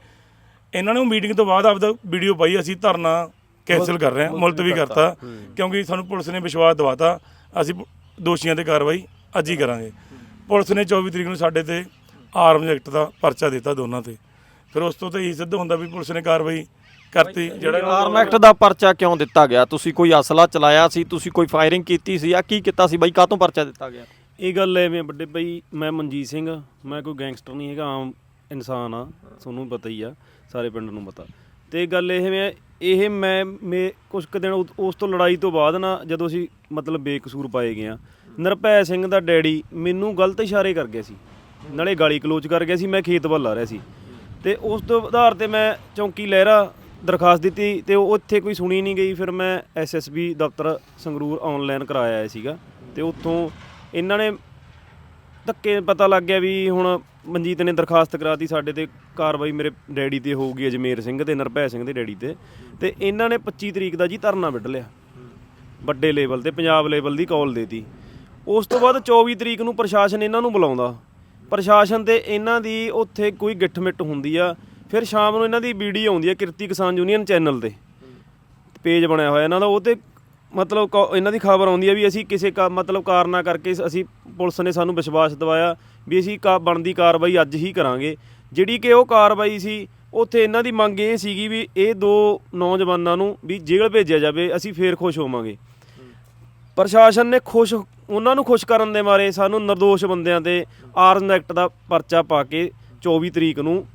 ਇਹਨਾਂ ਨੇ ਉਹ ਮੀਟਿੰਗ ਤੋਂ ਬਾਅਦ ਆਪਦਾ ਵੀਡੀਓ ਪਾਈ ਅਸੀਂ ਧਰਨਾ ਕੈਂਸਲ ਕਰ ਰਹੇ ਹਾਂ ਮੁਲਤਵੀ ਕਰਤਾ। ਕਿਉਂਕਿ ਸਾਨੂੰ ਪੁਲਿਸ ਨੇ ਵਿਸ਼ਵਾਸ ਦਿਵਾਤਾ। ਅਸੀਂ ਦੋਸ਼ੀਆਂ ਤੇ ਕਾਰਵਾਈ ਅੱਜ ਹੀ ਕਰਾਂਗੇ। ਪੁਲਿਸ ਨੇ 24 ਤਰੀਕ ਨੂੰ ਸਾਡੇ ਤੇ ਆਰਮਜ਼ ਐਕਟ ਦਾ ਪਰਚਾ ਦਿੱਤਾ ਦੋਨਾਂ ਤੇ। ਫਿਰ ਉਸ ਤੋਂ ਤਾਂ ਇਹੀ ਸਿੱਧ ਹੁੰਦਾ ਵੀ ਪੁਲਿਸ ਨੇ ਕਾਰਵਾਈ ਕਰਤੀ ਜਿਹੜਾ ਆਰਮ ਐਕਟ ਦਾ ਪਰਚਾ ਕਿਉਂ ਦਿੱਤਾ ਗਿਆ? ਤੁਸੀਂ ਕੋਈ ਅਸਲਾ ਚਲਾਇਆ ਸੀ? ਤੁਸੀਂ ਕੋਈ ਫਾਇਰਿੰਗ ਕੀਤੀ ਸੀ? ਜਾਂ ਕੀ ਕੀਤਾ ਸੀ ਬਈ? ਕਾਹਤੋਂ ਪਰਚਾ ਦਿੱਤਾ ਗਿਆ? ਇਹ ਗੱਲ ਐਵੇਂ ਵੱਡੇ ਬਈ ਮੈਂ ਮਨਜੀਤ ਸਿੰਘ ਮੈਂ ਕੋਈ ਗੈਂਗਸਟਰ ਨਹੀਂ ਹੈਗਾ ਆਮ ਇਨਸਾਨ ਆ ਤੁਹਾਨੂੰ ਪਤਾ ਹੀ ਆ ਸਾਰੇ ਪਿੰਡ ਨੂੰ ਪਤਾ। ਤੇ ਗੱਲ ਇਹ ਮੈਂ ਇਹ ਮੈਂ, ਮੇ ਕੁਝ ਕੁ ਦਿਨ ਉ- ਉਸ ਤੋਂ ਲੜਾਈ ਤੋਂ ਬਾਅਦ ਨਾ ਜਦੋਂ ਅਸੀਂ ਮਤਲਬ ਬੇਕਸੂਰ ਪਾਏ ਗਏ ਆ ਨਿਰਭੈ ਸਿੰਘ ਦਾ ਡੈਡੀ ਮੈਨੂੰ ਗਲਤ ਇਸ਼ਾਰੇ ਕਰ ਗਿਆ ਸੀ। ਨਾਲੇ ਗਾਲੀ ਕਲੋਚ ਕਰ ਗਿਆ ਸੀ, ਮੈਂ ਖੇਤ ਵੱਲ ਆ ਰਿਹਾ ਸੀ। ਤੇ ਉਸ ਤੋਂ ਆਧਾਰ ਤੇ ਮੈਂ ਚੌਂਕੀ ਲਹਿਰਾ ਦਰਖਾਸਤ ਦਿੱਤੀ ਤੇ ਉਹ ਉੱਥੇ ਕੋਈ ਸੁਣੀ ਨਹੀਂ ਗਈ, ਫਿਰ ਮੈਂ ਐਸਐਸਬੀ ਦਫ਼ਤਰ ਸੰਗਰੂਰ ਆਨਲਾਈਨ ਕਰਾਇਆ ਆਇਆ ਸੀਗਾ। ਤੇ ਉੱਥੋਂ ਇਹਨਾਂ ਨੇ ਧੱਕੇ ਪਤਾ ਲੱਗ ਗਿਆ ਵੀ ਹੁਣ ਮਨਜੀਤ ਨੇ ਦਰਖਾਸਤ ਕਰਾਤੀ ਸਾਡੇ ਤੇ, ਕਾਰਵਾਈ ਮੇਰੇ ਡੈਡੀ ਤੇ ਹੋਊਗੀ, ਅਜਮੇਰ ਸਿੰਘ ਤੇ, ਨਿਰਭੈ ਸਿੰਘ ਦੇ ਡੈਡੀ ਤੇ। ਤੇ ਇਹਨਾਂ ਨੇ 25 ਤਰੀਕ ਦਾ ਜੀ ਧਰਨਾ ਵਿੱਢ ਲਿਆ। ਵੱਡੇ ਲੈਵਲ ਤੇ, ਪੰਜਾਬ ਲੈਵਲ ਦੀ ਕਾਲ ਦੇਤੀ ਉਸ ਤੋਂ ਬਾਅਦ 24 ਤਰੀਕ ਨੂੰ ਪ੍ਰਸ਼ਾਸਨ ਇਹਨਾਂ ਨੂੰ ਬੁਲਾਉਂਦਾ। ਪ੍ਰਸ਼ਾਸਨ ਤੇ ਇਹਨਾਂ ਦੀ ਉੱਥੇ ਕੋਈ ਗਿੱਠ-ਮਿੱਟ ਹੁੰਦੀ ਆ। ਫਿਰ ਸ਼ਾਮ ਨੂੰ ਇਹਨਾਂ ਦੀ ਵੀਡੀਓ ਆਉਂਦੀ ਆ ਕਿਰਤੀ ਕਿਸਾਨ ਯੂਨੀਅਨ ਚੈਨਲ ਤੇ। ਪੇਜ ਬਣਿਆ ਹੋਇਆ ਇਹਨਾਂ ਦਾ, ਉਹ ਤੇ ਮਤਲਬ ਕ- ਇਹਨਾਂ ਦੀ ਖਬਰ ਆਉਂਦੀ ਹੈ ਵੀ ਅਸੀਂ ਕਿਸੇ ਕਾ ਮਤਲਬ ਕਾਰਨਾ ਕਰਕੇ ਅਸੀਂ ਪੁਲਿਸ ਨੇ ਸਾਨੂੰ ਵਿਸ਼ਵਾਸ ਦਿਵਾਇਆ ਵੀ ਅਸੀਂ ਕਾ ਬਣਦੀ ਕਾਰਵਾਈ ਅੱਜ ਹੀ ਕਰਾਂਗੇ। ਜਿਹੜੀ ਕਿ ਉਹ ਕਾਰਵਾਈ ਸੀ, ਉੱਥੇ ਇਹਨਾਂ ਦੀ ਮੰਗ ਇਹ ਸੀਗੀ ਵੀ ਇਹ ਦੋ ਨੌਜਵਾਨਾਂ ਨੂੰ ਵੀ ਜੇਲ੍ਹ ਭੇਜਿਆ ਜਾਵੇ, ਅਸੀਂ ਫੇਰ ਖੁਸ਼ ਹੋਵਾਂਗੇ। ਪ੍ਰਸ਼ਾਸਨ ਨੇ ਖੁਸ਼, ਉਹਨਾਂ ਨੂੰ ਖੁਸ਼ ਕਰਨ ਦੇ ਮਾਰੇ ਸਾਨੂੰ ਨਿਰਦੋਸ਼ ਬੰਦਿਆਂ ਤੇ ਆਰਮ ਐਕਟ ਦਾ ਪਰਚਾ ਪਾ ਕੇ 24 ਤਰੀਕ ਨੂੰ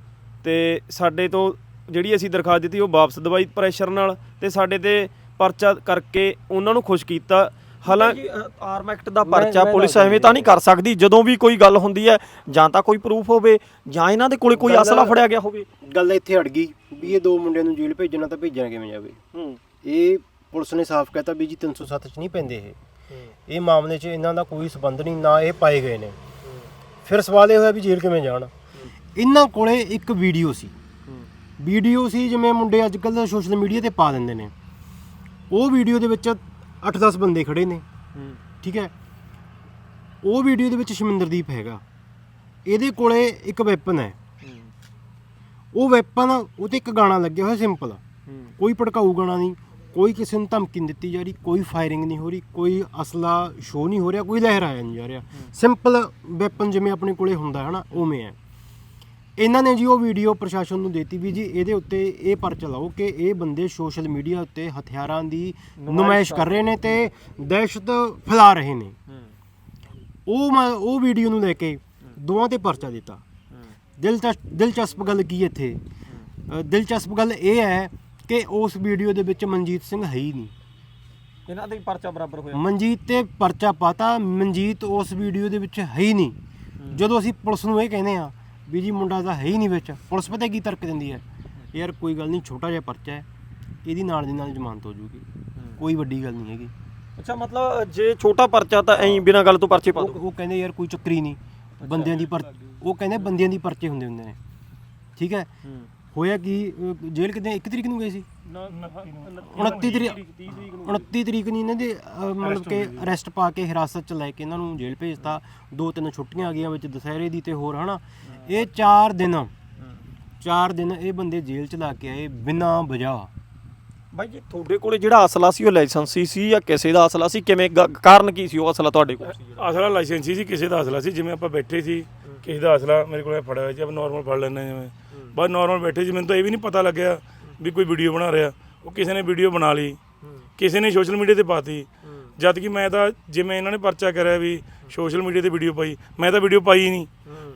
ਤੇ ਸਾਡੇ ਤੋਂ ਜਿਹੜੀ ਅਸੀਂ ਦਰਖਾਸਤ ਦਿੱਤੀ ਉਹ ਵਾਪਸ ਦਵਾਈ ਪ੍ਰੈਸ਼ਰ ਨਾਲ ਤੇ ਸਾਡੇ ਤੇ ਪਰਚਾ ਕਰਕੇ ਉਹਨਾਂ ਨੂੰ ਖੁਸ਼ ਕੀਤਾ। ਹਾਲਾਂਕਿ ਆਰਮ ਐਕਟ ਦਾ ਪਰਚਾ ਪੁਲਿਸ ਐਵੇਂ ਤਾਂ ਨਹੀਂ ਕਰ ਸਕਦੀ ਜਦੋਂ ਵੀ ਕੋਈ ਗੱਲ ਹੁੰਦੀ ਹੈ ਜਾਂ ਤਾਂ ਕੋਈ ਪ੍ਰੂਫ ਹੋਵੇ ਜਾਂ ਇਹਨਾਂ ਦੇ ਕੋਲੇ ਕੋਈ ਅਸਲਾ ਫੜਿਆ ਗਿਆ ਹੋਵੇ। ਗੱਲ ਇੱਥੇ ਅੜ ਗਈ ਵੀ ਇਹ ਦੋ ਮੁੰਡਿਆਂ ਨੂੰ ਜੇਲ੍ਹ ਭੇਜਣਾ ਤਾਂ ਭੇਜਣਾ ਕਿਵੇਂ ਜਾਵੇ? ਹੂੰ। ਇਹ ਪੁਲਿਸ ਨੇ ਸਾਫ਼ ਕਹਿਤਾ ਵੀ ਜੀ 307 ਚ ਨਹੀਂ ਪੈਂਦੇ ਇਹ। ਇਹ ਮਾਮਲੇ 'ਚ ਇਹਨਾਂ ਦਾ ਕੋਈ ਸਬੰਧ ਨਹੀਂ ਨਾ ਇਹ ਪਾਏ ਗਏ ਨੇ। ਫਿਰ ਸਵਾਲ ਇਹ ਹੋਇਆ ਵੀ ਜੇਲ੍ਹ ਕਿਵੇਂ ਜਾਣ? ਇਹਨਾਂ ਕੋਲੇ ਇੱਕ ਵੀਡੀਓ ਸੀ। ਵੀਡੀਓ ਸੀ ਜਿਵੇਂ ਮੁੰਡੇ ਅੱਜ ਕੱਲ੍ਹ ਸੋਸ਼ਲ ਮੀਡੀਆ ਤੇ ਪਾ ਦਿੰਦੇ ਨੇ। ਉਹ ਵੀਡੀਓ ਦੇ ਵਿੱਚ 8-10 ਬੰਦੇ ਖੜੇ ਨੇ। ਠੀਕ ਹੈ? ਉਹ ਵੀਡੀਓ ਦੇ ਵਿੱਚ ਸ਼ਮਿੰਦਰਦੀਪ ਹੈਗਾ। ਇਹਦੇ ਕੋਲੇ ਇੱਕ ਵੈਪਨ ਹੈ। ਉਹ ਵੈਪਨ ਉਹ ਤੇ ਇੱਕ ਗਾਣਾ ਲੱਗਿਆ ਹੋਇਆ ਸਿੰਪਲ। ਕੋਈ ਭੜਕਾਊ ਗਾਣਾ ਨਹੀਂ ਕੋਈ ਕਿਸੇ ਨੂੰ ਧਮਕੀ ਨਹੀਂ ਦਿੱਤੀ ਜਾ ਰਹੀ ਕੋਈ ਫਾਇਰਿੰਗ ਨਹੀਂ ਹੋ ਰਹੀ ਕੋਈ ਅਸਲਾ ਸ਼ੋ ਨਹੀਂ ਹੋ ਰਿਹਾ ਕੋਈ ਲਹਿਰਾਇਆ ਨਹੀਂ ਜਾ ਰਿਹਾ। ਸਿੰਪਲ ਵੈਪਨ ਜਿਵੇਂ ਆਪਣੇ ਕੋਲੇ ਹੁੰਦਾ ਹੈ ਨਾ ਉਵੇਂ ਹੈ। ਇਹਨਾਂ ਨੇ ਜੀ ਉਹ ਵੀਡੀਓ ਪ੍ਰਸ਼ਾਸਨ ਨੂੰ ਦਿੱਤੀ ਵੀ ਜੀ ਇਹਦੇ ਉੱਤੇ ਇਹ ਪਰ ਚਲਾਓ ਕਿ ਇਹ ਬੰਦੇ ਸੋਸ਼ਲ ਮੀਡੀਆ ਉੱਤੇ ਹਥਿਆਰਾਂ ਦੀ ਨੁਮਾਇਸ਼ ਕਰ ਰਹੇ ਨੇ ਤੇ ਦਹਿਸ਼ਤ ਫੈਲਾ ਰਹੇ ਨੇ। ਉਹ ਮੈਂ ਉਹ ਵੀਡੀਓ ਨੂੰ ਲੈ ਕੇ ਦੋਵਾਂ ਤੇ ਪਰਚਾ ਦਿੱਤਾ। ਦਿਲਚਸਪ ਦਿਲਚਸਪ ਗੱਲ ਕੀ ਹੈ ਇੱਥੇ? ਅ, ਦਿਲਚਸਪ ਗੱਲ ਇਹ ਹੈ ਕਿ ਉਸ ਵੀਡੀਓ ਦੇ ਵਿੱਚ ਮਨਜੀਤ ਸਿੰਘ ਹੈ ਹੀ ਨਹੀਂ। ਇਹਨਾਂ ਦੇ ਪਰਚਾ ਬਰਾਬਰ ਹੋਇਆ। ਮਨਜੀਤ ਤੇ ਪਰਚਾ ਪਾਤਾ ਮਨਜੀਤ ਉਸ ਵੀਡੀਓ ਦੇ ਵਿੱਚ ਹੈ ਹੀ ਨਹੀਂ। ਜਦੋਂ ਅਸੀਂ ਪੁਲਿਸ ਨੂੰ ਇਹ ਕਹਿੰਦੇ ਆ ਵੀ ਜੀ ਮੁੰਡਾ ਤਾਂ ਹੈ ਹੀ ਨਹੀਂ ਵਿੱਚ। ਪੁਲਿਸ ਪਤਾ ਕੀ ਤਰਕ ਦਿੰਦੀ ਹੈ? ਯਾਰ ਕੋਈ ਗੱਲ ਨਹੀਂ ਛੋਟਾ ਜਿਹਾ ਪਰਚਾ ਹੈ। ਇਹਦੀ ਨਾਲ ਦੀ ਨਾਲ ਜ਼ਮਾਨਤ ਹੋ ਜੂਗੀ ਕੋਈ ਵੱਡੀ ਗੱਲ ਨਹੀਂ ਹੈਗੀ। ਅੱਛਾ ਮਤਲਬ ਜੇ ਛੋਟਾ ਪਰਚਾ ਤਾਂ ਐਂ ਬਿਨਾਂ ਗੱਲ ਤੋਂ ਪਰਚੇ ਪਾ ਉਹ ਦੋ। ਉਹ ਕਹਿੰਦੇ ਯਾਰ ਕੋਈ ਚੱਕਰੀ ਨਹੀਂ। ਬੰਦਿਆਂ ਦੀ ਪਰ ਉਹ ਕਹਿੰਦੇ ਬੰਦਿਆਂ ਦੀ ਪਰਚੇ ਹੁੰਦੇ ਹੁੰਦੇ ਨੇ। ਠੀਕ ਹੈ? ਹੋਇਆ ਕੀ ਜੇਲ੍ਹ ਕਿਤੇ 1 ਤਰੀਕ ਨੂੰ ਗਏ ਸੀ? 29 ਤਰੀਕ 29 ਤਰੀਕ ਨੂੰ ਇਹਨਾਂ ਦੇ ਮਤਲਬ ਕਿ ਅਰੈਸਟ ਪਾ ਕੇ ਹਿਰਾਸਤ ਚ ਲੈ ਕੇ ਇਹਨਾਂ ਨੂੰ ਜੇਲ੍ਹ ਭੇਜਤਾ। ਦੋ ਤਿੰਨ ਛੁੱਟੀਆਂ ਆ ਗਈਆਂ ਵਿੱਚ ਦੁਸਹਿਰੇ ਦੀ ਤੇ ਹੋਰ ਹਨਾ? ਇਹ 4 ਦਿਨ। 4 ਦਿਨ ਇਹ ਬੰਦੇ ਜੇਲ੍ਹ ਚ ਲਾ ਕੇ ਆਏ ਬਿਨਾਂ ਵਜ੍ਹਾ। ਬਾਈ ਜੀ ਤੁਹਾਡੇ ਕੋਲੇ ਜਿਹੜਾ ਅਸਲਾ ਸੀ ਉਹ ਲਾਇਸੈਂਸੀ ਸੀ ਜਾਂ ਕਿਸੇ ਦਾ ਅਸਲਾ ਸੀ? ਕਿਵੇਂ ਗ- ਕਾਰਨ ਕੀ ਸੀ ਉਹ ਅਸਲਾ ਤੁਹਾਡੇ ਕੋਲ? ਸੀ ਅਸਲਾ ਲਾਇਸੈਂਸੀ ਸੀ ਕਿਸੇ ਦਾ ਅਸਲਾ ਸੀ। ਜਿਵੇਂ ਆਪਾਂ ਬੈਠੇ ਸੀ ਕਿਸੇ ਦਾ ਅਸਲਾ ਮੇਰੇ ਕੋਲ ਫੜਿਆ ਹੋਇਆ ਸੀ। ਆਪਾਂ ਨਾਰਮਲ ਫੜ ਲੈਂਦੇ ਜਿਵੇਂ। ਬਸ ਨਾਰਮਲ ਬੈਠੇ ਸੀ। ਮੈਨੂੰ ਤਾਂ ਇਹ ਵੀ ਨਹੀਂ ਪਤਾ ਲੱਗਿਆ ਵੀ ਕੋਈ ਵੀਡੀਓ ਬਣਾ ਰਿਹਾ। ਉਹ ਕਿਸੇ ਨੇ ਵੀਡੀਓ ਬਣਾ ਲਈ। ਕਿਸੇ ਨੇ ਸੋਸ਼ਲ ਮੀਡੀਆ ਤੇ ਪਾਤੀ। ਜਦ ਕਿ ਮੈਂ ਤਾਂ ਜਿਵੇਂ ਇਹਨਾਂ ਨੇ ਪਰਚਾ ਕਰਿਆ ਵੀ ਸੋਸ਼ਲ ਮੀਡੀਆ ਤੇ ਵੀਡੀਓ ਪਾਈ ਮੈਂ ਤਾਂ ਵੀਡੀਓ ਪਾਈ ਹੀ ਨਹੀਂ।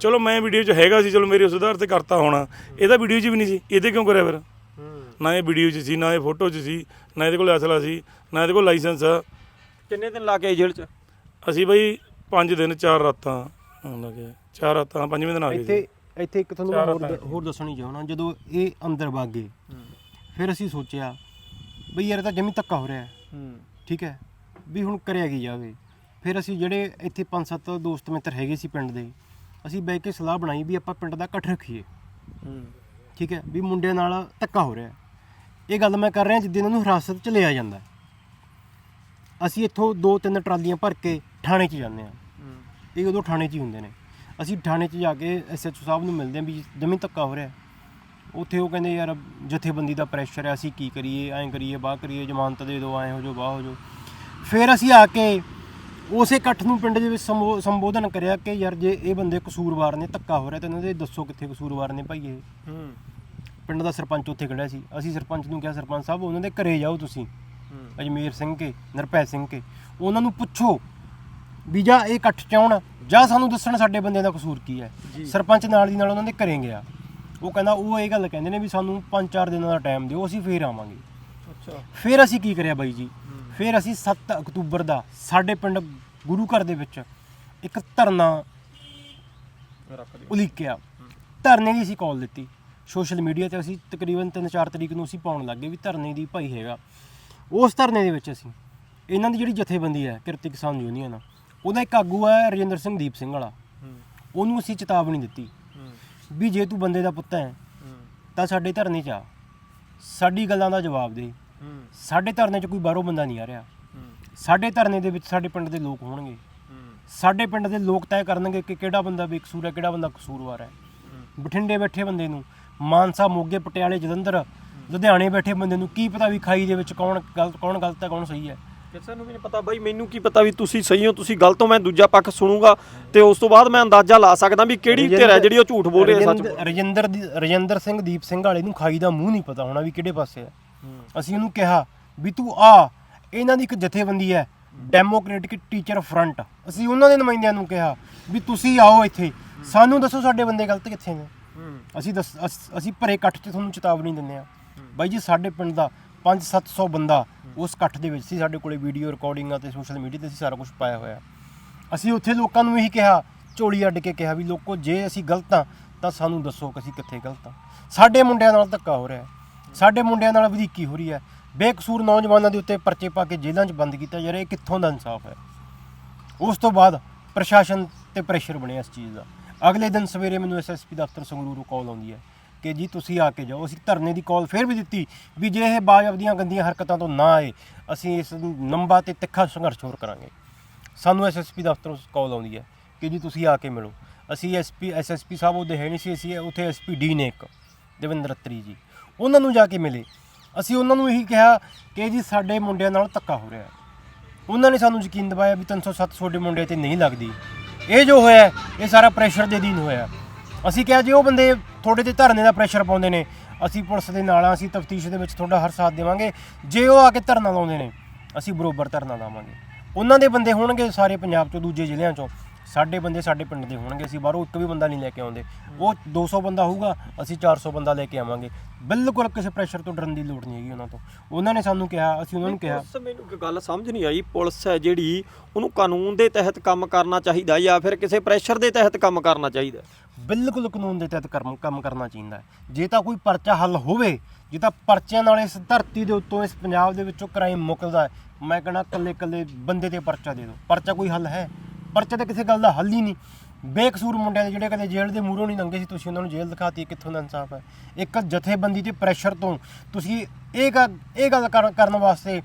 ਚਲੋ ਮੈਂ ਵੀਡੀਓ 'ਚ ਹੈਗਾ ਸੀ ਚਲੋ ਮੇਰੇ ਸੁਧਾਰ ਤੇ ਕਰਤਾ ਹੋਣਾ। ਇਹਦਾ ਵੀਡੀਓ 'ਚ ਵੀ ਨਹੀਂ ਸੀ। ਇਹਦੇ ਕਿਉਂ ਕਰਿਆ ਫਿਰ? ਨਾ ਇਹ ਵੀਡੀਓ 'ਚ ਸੀ ਨਾ ਇਹ ਫੋਟੋ 'ਚ ਸੀ ਨਾ ਇਹਦੇ ਕੋਲ ਅਸਲਾ ਸੀ ਨਾ ਇਹਦੇ ਕੋਲ ਲਾਇਸੈਂਸ ਆ। ਕਿੰਨੇ ਦਿਨ ਲਾ ਕੇ ਆਏ ਜੇਲ੍ਹ 'ਚ? ਅਸੀਂ ਬਈ 5 ਦਿਨ 4 ਰਾਤਾਂ ਲੱਗੇ 4 ਰਾਤਾਂ ਪੰਜਵੇਂ ਦਿਨ ਆ ਗਏ ਇੱਥੇ ਸੀ ਇੱਥੇ ਇੱਕ ਤੁਹਾਨੂੰ ਚਾਰ ਹੋਰ ਹੋਰ ਦੱਸਣੀ ਚਾਹਣਾ ਜਦੋਂ ਇਹ ਅੰਦਰ ਵਗ ਗਏ ਫਿਰ ਅਸੀਂ ਸੋਚਿਆ ਬਈ ਯਾਰ ਇਹ ਤਾਂ ਜਮੀ ਧੱਕਾ ਹੋ ਰਿਹਾ ਹੈ। ਹੂੰ। ਠੀਕ ਹੈ? ਵੀ ਹੁਣ ਕਰਿਆ ਕੀ ਜਾਵੇ? ਫਿਰ ਅਸੀਂ ਜਿਹੜੇ ਇੱਥੇ ਪੰਜ ਸੱਤ ਦੋਸਤ ਮਿੱਤਰ ਹੈਗੇ ਸੀ ਪਿੰਡ ਦੇ ਅਸੀਂ ਬੈ ਕੇ ਸਲਾਹ ਬਣਾਈ ਵੀ ਆਪਾਂ ਪਿੰਡ ਦਾ ਇਕੱਠ ਰੱਖੀਏ। ਹੂੰ। ਠੀਕ ਹੈ ਵੀ ਮੁੰਡਿਆਂ ਨਾਲ ਧੱਕਾ ਹੋ ਰਿਹਾ। ਇਹ ਗੱਲ ਮੈਂ ਕਰ ਰਿਹਾ ਜਿੱਦਾਂ ਇਹਨਾਂ ਨੂੰ ਹਿਰਾਸਤ 'ਚ ਲਿਆ ਜਾਂਦਾ। ਅਸੀਂ ਇੱਥੋਂ ਦੋ ਤਿੰਨ ਟਰਾਲੀਆਂ ਭਰ ਕੇ ਥਾਣੇ 'ਚ ਜਾਂਦੇ ਆ ਇਹ ਉਦੋਂ ਥਾਣੇ 'ਚ ਹੀ ਹੁੰਦੇ ਨੇ। ਅਸੀਂ ਥਾਣੇ 'ਚ ਜਾ ਕੇ ਐਸਐਚਓ ਸਾਹਿਬ ਨੂੰ ਮਿਲਦੇ ਆ ਵੀ ਜਮੀ ਧੱਕਾ ਹੋ ਰਿਹਾ। ਉੱਥੇ ਉਹ ਕਹਿੰਦੇ ਯਾਰ ਜਥੇਬੰਦੀ ਦਾ ਪ੍ਰੈਸ਼ਰ ਹੈ ਅਸੀਂ ਕੀ ਕਰੀਏ? ਐਂ ਕਰੀਏ ਬਾਹ ਕਰੀਏ ਜ਼ਮਾਨਤ ਦੇ ਦਿਓ ਐਂ ਹੋ ਜਾਓ ਬਾਹ ਹੋ ਜਾਓ। ਫਿਰ ਅਸੀਂ ਆ ਕੇ ਉਸੇ ਇਕੱਠ ਨੂੰ ਪਿੰਡ ਦੇ ਵਿੱਚ ਸੰਬੋ- ਸੰਬੋਧਨ ਕਰਿਆ ਕਿ ਯਾਰ ਜੇ ਇਹ ਬੰਦੇ ਕਸੂਰਵਾਰ ਨੇ ਧੱਕਾ ਹੋ ਰਿਹਾ ਤਾਂ ਇਹਨਾਂ ਦੇ ਦੱਸੋ ਕਿੱਥੇ ਕਸੂਰਵਾਰ ਨੇ ਭਾਈ ਇਹ। ਹੂੰ। ਪਿੰਡ ਦਾ ਸਰਪੰਚ ਉੱਥੇ ਖੜਿਆ ਸੀ। ਅਸੀਂ ਸਰਪੰਚ ਨੂੰ ਕਿਹਾ ਸਰਪੰਚ ਸਾਹਿਬ ਉਹਨਾਂ ਦੇ ਘਰੇ ਜਾਓ ਤੁਸੀਂ। ਅਜਮੇਰ ਸਿੰਘ ਕੇ ਨਰਪੈ ਸਿੰਘ ਕੇ। ਉਹਨਾਂ ਨੂੰ ਪੁੱਛੋ ਵੀ ਜਾਂ ਇਹ ਇਕੱਠ ਚ ਆਉਣ ਜਾਂ ਸਾਨੂੰ ਦੱਸਣ ਸਾਡੇ ਬੰਦਿਆਂ ਦਾ ਕਸੂਰ ਕੀ ਹੈ। ਸਰਪੰਚ ਨਾਲ ਦੀ ਨਾਲ ਉਹਨਾਂ ਦੇ ਘਰੇ ਗਿਆ। ਉਹ ਕਹਿੰਦਾ ਉਹ ਇਹ ਗੱਲ ਕਹਿੰਦੇ ਨੇ ਵੀ ਸਾਨੂੰ 5-4 ਦਿਨਾਂ ਦਾ ਟਾਈਮ ਦਿਓ ਅਸੀਂ ਫੇਰ ਆਵਾਂਗੇ। ਅੱਛਾ। ਫਿਰ ਅਸੀਂ ਕੀ ਕਰਿਆ ਬਾਈ ਜੀ? ਫਿਰ ਅਸੀਂ 7 ਅਕਤੂਬਰ ਦਾ ਸਾਡੇ ਪਿੰਡ ਗੁਰੂ ਘਰ ਦੇ ਵਿੱਚ ਇੱਕ ਧਰਨਾ ਉਲੀਕਿਆ। ਧਰਨੇ ਦੀ ਅਸੀਂ ਕਾਲ ਦਿੱਤੀ। ਸੋਸ਼ਲ ਮੀਡੀਆ ਤੇ ਅਸੀਂ ਤਕਰੀਬਨ 3-4 ਤਰੀਕ ਨੂੰ ਅਸੀਂ ਪਾਉਣ ਲੱਗੇ ਵੀ ਧਰਨੇ ਦੀ ਭਾਈ ਹੈਗਾ। ਉਸ ਧਰਨੇ ਦੇ ਵਿੱਚ ਅਸੀਂ ਇਹਨਾਂ ਦੀ ਜਿਹੜੀ ਜਥੇਬੰਦੀ ਹੈ ਕਿਰਤੀ ਕਿਸਾਨ ਯੂਨੀਅਨ ਉਹਦਾ ਇੱਕ ਆਗੂ ਹੈ ਰਜਿੰਦਰ ਸਿੰਘ ਦੀਪ ਸਿੰਘ ਵਾਲਾ। ਉਹਨੂੰ ਅਸੀਂ ਚੇਤਾਵਨੀ ਦਿੱਤੀ ਵੀ ਜੇ ਤੂੰ ਬੰਦੇ ਦਾ ਪੁੱਤ ਹੈ। ਤਾਂ ਸਾਡੇ ਧਰਨੇ 'ਚ ਆ। ਸਾਡੀ ਗੱਲਾਂ ਦਾ ਜਵਾਬ ਦੇ। ਸਾਡੇ ਧਰਨੇ 'ਚ ਕੋਈ ਬਾਹਰੋਂ ਬੰਦਾ ਨਹੀਂ ਆ ਰਿਹਾ। ਸਾਡੇ ਧਰਨੇ ਦੇ ਵਿੱਚ ਸਾਡੇ ਪਿੰਡ ਦੇ ਲੋਕ ਹੋਣਗੇ। ਸਾਡੇ ਪਿੰਡ ਦੇ ਲੋਕ ਤੈਅ ਕਰਨਗੇ ਕਿ ਕਿਹੜਾ ਬੰਦਾ ਬੇਕਸੂਰ ਹੈ ਕਿਹੜਾ ਬੰਦਾ ਕਸੂਰਵਾਰ ਹੈ। ਬਠਿੰਡੇ ਬੈਠੇ ਬੰਦੇ ਨੂੰ ਮਾਨਸਾ ਮੋਗੇ ਪਟਿਆਲੇ ਜਲੰਧਰ ਲੁਧਿਆਣੇ ਬੈਠੇ ਬੰਦੇ ਨੂੰ ਕੀ ਪਤਾ ਵੀ ਖਾਈ ਦੇ ਵਿੱਚ ਕੌਣ ਗਲਤ ਕੌਣ ਗਲਤ ਹੈ ਕੌਣ ਸਹੀ ਹੈ। ਕਿਸੇ ਨੂੰ ਵੀ ਨਹੀਂ ਪਤਾ ਬਾਈ ਮੈਨੂੰ ਕੀ ਪਤਾ ਵੀ ਤੁਸੀਂ ਸਹੀ ਹੋ ਤੁਸੀਂ ਗਲਤ ਹੋ ਮੈਂ ਦੂਜਾ ਪੱਖ ਸੁਣੂਗਾ ਤੇ ਉਸ ਤੋਂ ਬਾਅਦ ਮੈਂ ਅੰਦਾਜ਼ਾ ਲਾ ਸਕਦਾ ਵੀ ਕਿਹੜੀ ਧਿਰ ਹੈ ਜਿਹੜੀ ਉਹ ਝੂਠ ਬੋਲ ਰਹੀ ਹੈ ਸੱਚ। ਰਜਿੰਦਰ ਰਜਿੰਦਰ ਸਿੰਘ ਦੀਪ ਸਿੰਘ ਵਾਲੇ ਨੂੰ ਖਾਈ ਦਾ ਮੂੰਹ ਨਹੀਂ ਪਤਾ ਹੋਣਾ ਵੀ ਕਿਹੜੇ ਪਾਸੇ ਹੈ। ਅਸੀਂ ਉਹਨੂੰ ਕਿਹਾ ਵੀ ਤੂੰ ਆ, ਇਹਨਾਂ ਦੀ ਇੱਕ ਜਥੇਬੰਦੀ ਹੈ ਡੈਮੋਕ੍ਰੈਟਿਕ ਟੀਚਰ ਫਰੰਟ ਅਸੀਂ ਉਹਨਾਂ ਦੇ ਨੁਮਾਇੰਦਿਆਂ ਨੂੰ ਕਿਹਾ ਵੀ ਤੁਸੀਂ ਆਓ ਇੱਥੇ, ਸਾਨੂੰ ਦੱਸੋ ਸਾਡੇ ਬੰਦੇ ਗਲਤ ਕਿੱਥੇ ਨੇ। ਅਸੀਂ ਦੱਸ, ਅਸ- ਅਸੀਂ ਭਰੇ ਇਕੱਠ 'ਚ ਤੁਹਾਨੂੰ ਚੇਤਾਵਨੀ ਦਿੰਦੇ ਆ ਬਾਈ ਜੀ, ਸਾਡੇ ਪਿੰਡ ਦਾ 5-700 ਬੰਦਾ ਉਸ ਇਕੱਠ ਦੇ ਵਿੱਚ ਸੀ, ਸਾਡੇ ਕੋਲੇ ਵੀਡੀਓ ਰਿਕਾਰਡਿੰਗਾਂ ਤੇ ਸੋਸ਼ਲ ਮੀਡੀਆ ਤੇ ਅਸੀਂ ਸਾਰਾ ਕੁਝ ਪਾਇਆ ਹੋਇਆ। ਅਸੀਂ ਉੱਥੇ ਲੋਕਾਂ ਨੂੰ ਇਹੀ ਕਿਹਾ, ਝੋਲੀ ਅੱਡ ਕੇ ਕਿਹਾ ਵੀ, ਲੋਕੋ, ਜੇ ਅਸੀਂ ਗਲਤ ਆ ਤਾਂ ਸਾਨੂੰ ਦੱਸੋ ਕਿ ਅਸੀਂ ਕਿੱਥੇ ਗਲਤ ਆ ਸਾਡੇ ਮੁੰਡਿਆਂ ਨਾਲ ਧੱਕਾ ਹੋ ਰਿਹਾ। ਹੈ ਸਾਡੇ ਮੁੰਡਿਆਂ ਨਾਲ ਵਧੀਕੀ ਹੋ ਰਹੀ ਹੈ। ਬੇਕਸੂਰ ਨੌਜਵਾਨਾਂ ਦੇ ਉੱਤੇ ਪਰਚੇ ਪਾ ਕੇ ਜੇਲ੍ਹਾਂ 'ਚ ਬੰਦ ਕੀਤਾ ਜਾ ਰਿਹਾ, ਇਹ ਕਿੱਥੋਂ ਦਾ ਇਨਸਾਫ ਹੈ? ਉਸ ਤੋਂ ਬਾਅਦ ਪ੍ਰਸ਼ਾਸਨ ਤੇ ਪ੍ਰੈਸ਼ਰ ਬਣਿਆ ਇਸ ਚੀਜ਼ ਦਾ। ਅਗਲੇ ਦਿਨ ਸਵੇਰੇ ਮੈਨੂੰ ਐਸਐਸਪੀ ਦਫ਼ਤਰ ਸੰਗਰੂਰੋਂ ਕਾਲ ਆਉਂਦੀ ਹੈ ਕਿ ਜੀ ਤੁਸੀਂ ਆ ਕੇ ਜਾਓ। ਅਸੀਂ ਧਰਨੇ ਦੀ ਕਾਲ ਫਿਰ ਵੀ ਦਿੱਤੀ ਵੀ ਜੇ ਇਹ ਬਾਜਬ ਦੀਆਂ ਗੰਦੀਆਂ ਹਰਕਤਾਂ ਤੋਂ ਨਾ ਆਏ, ਅਸੀਂ ਇਸ ਲੰਬਾ ਤੇ ਤਿੱਖਾ ਸੰਘਰਸ਼ ਹੋਰ ਕਰਾਂਗੇ। ਸਾਨੂੰ ਐਸਐਸਪੀ ਦਫ਼ਤਰੋਂ ਕਾਲ ਆਉਂਦੀ ਹੈ ਕਿ ਜੀ ਤੁਸੀਂ ਆ ਕੇ ਮਿਲੋ। ਅਸੀਂ ਐਸਪੀ ਐਸਐਸਪੀ ਸਾਹਿਬ ਉਹਦੇ ਹੈ ਨਹੀਂ ਸੀ, ਅਸੀਂ ਉੱਥੇ ਐਸਪੀ ਡੀ ਨੇ ਇੱਕ, ਦੇਵਿੰਦਰ ਅਤਰੀ ਜੀ। ਉਹਨਾਂ ਨੂੰ ਜਾ ਕੇ ਮਿਲੇ। ਅਸੀਂ ਉਹਨਾਂ ਨੂੰ ਇਹੀ ਕਿਹਾ ਕਿ ਜੀ ਸਾਡੇ ਮੁੰਡਿਆਂ ਨਾਲ ਧੱਕਾ ਹੋ ਰਿਹਾ ਹੈ। ਉਹਨਾਂ ਨੇ ਸਾਨੂੰ ਯਕੀਨ ਦਿਵਾਇਆ ਵੀ 307 ਤੁਹਾਡੇ ਮੁੰਡੇ ਤੇ ਨਹੀਂ ਲੱਗਦੀ। ਇਹ ਜੋ ਹੋਇਆ, ਇਹ ਸਾਰਾ ਪ੍ਰੈਸ਼ਰ ਦੇ ਦੀਨ ਹੋਇਆ। ਅਸੀਂ ਕਿਹਾ ਜੇ, ਉਹ ਬੰਦੇ ਤੁਹਾਡੇ ਤੇ ਧਰਨੇ ਦਾ ਪ੍ਰੈਸ਼ਰ ਪਾਉਂਦੇ ਨੇ। ਅਸੀਂ ਪੁਲਿਸ ਦੇ ਨਾਲ ਆ ਅਸੀਂ ਤਫਤੀਸ਼ ਦੇ ਵਿੱਚ ਤੁਹਾਡਾ ਹਰ ਸਾਥ ਦੇਵਾਂਗੇ। ਜੇ ਉਹ ਆ ਕੇ ਧਰਨਾ ਲਾਉਂਦੇ ਨੇ, ਅਸੀਂ ਬਰੋਬਰ ਧਰਨਾ ਲਾਵਾਂਗੇ। ਉਹਨਾਂ ਦੇ ਬੰਦੇ ਹੋਣਗੇ ਸਾਰੇ ਪੰਜਾਬ ਚੋਂ, ਦੂਜੇ ਜ਼ਿਲ੍ਹਿਆਂ ਚੋਂ। ਸਾਡੇ ਬੰਦੇ ਸਾਡੇ ਪਿੰਡ ਦੇ ਹੋਣਗੇ ਅਸੀਂ ਬਾਹਰੋਂ ਇੱਕ ਵੀ ਬੰਦਾ ਨਹੀਂ ਲੈ ਕੇ ਆਉਂਦੇ। ਉਹ 200 ਬੰਦਾ ਹੋਊਗਾ ਅਸੀਂ 400 ਬੰਦਾ ਲੈ ਕੇ ਆਵਾਂਗੇ। ਬਿਲਕੁਲ ਕਿਸੇ ਪ੍ਰੈਸ਼ਰ ਤੋਂ ਡਰਨ ਦੀ ਲੋੜ ਨਹੀਂ ਹੈਗੀ ਉਹਨਾਂ ਤੋਂ। ਉਹਨਾਂ ਨੇ ਸਾਨੂੰ ਕਿਹਾ ਅਸੀਂ ਉਹਨਾਂ ਨੂੰ ਕਿਹਾ। ਪੁਲਿਸ ਮੈਨੂੰ ਇੱਕ ਗੱਲ ਸਮਝ ਨਹੀਂ ਆਈ। ਪੁਲਿਸ ਹੈ ਜਿਹੜੀ ਉਹਨੂੰ ਕਾਨੂੰਨ ਦੇ ਤਹਿਤ ਕੰਮ ਕਰਨਾ ਚਾਹੀਦਾ ਜਾਂ ਫਿਰ ਕਿਸੇ ਪ੍ਰੈਸ਼ਰ ਦੇ ਤਹਿਤ ਕੰਮ ਕਰਨਾ ਚਾਹੀਦਾ। ਬਿਲਕੁਲ ਕਾਨੂੰਨ ਦੇ ਤਹਿਤ ਕਰਮ ਕੰਮ ਕਰਨਾ ਚਾਹੀਦਾ ਜੇ ਤਾਂ ਕੋਈ ਪਰਚਾ ਹੱਲ ਹੋਵੇ ਜੇ ਤਾਂ ਪਰਚਿਆਂ ਨਾਲ ਇਸ ਧਰਤੀ ਦੇ ਉੱਤੋਂ ਇਸ ਪੰਜਾਬ ਦੇ ਵਿੱਚੋਂ ਕ੍ਰਾਈਮ ਮੁੱਕਦਾ ਮੈਂ ਕਹਣਾ ਕੱਲੇ ਕੱਲੇ ਬੰਦੇ ਤੇ ਪਰਚਾ ਦੇ ਦਿਓ। ਪਰਚਾ ਕੋਈ ਹੱਲ ਹੈ? ਪਰਚੇ ਤਾਂ ਕਿਸੇ ਗੱਲ ਦਾ ਹੱਲ ਹੀ ਨਹੀਂ। ਬੇਕਸੂਰ ਮੁੰਡਿਆਂ ਦੇ ਜਿਹੜੇ ਕਦੇ ਜੇਲ੍ਹ ਦੇ ਮੂਹਰੋਂ ਨਹੀਂ ਲੰਘੇ ਸੀ, ਤੁਸੀਂ ਉਹਨਾਂ ਨੂੰ ਜੇਲ੍ਹ ਦਿਖਾਤੀ, ਕਿੱਥੋਂ ਦਾ ਇਨਸਾਫ ਹੈ? ਇੱਕ ਜਥੇਬੰਦੀ ਤੇ ਪ੍ਰੈਸ਼ਰ ਤੋਂ ਤੁਸੀਂ ਇਹ ਗ- ਇਹ ਗੱਲ ਕਰ- ਕਰਨ ਵਾਸਤੇ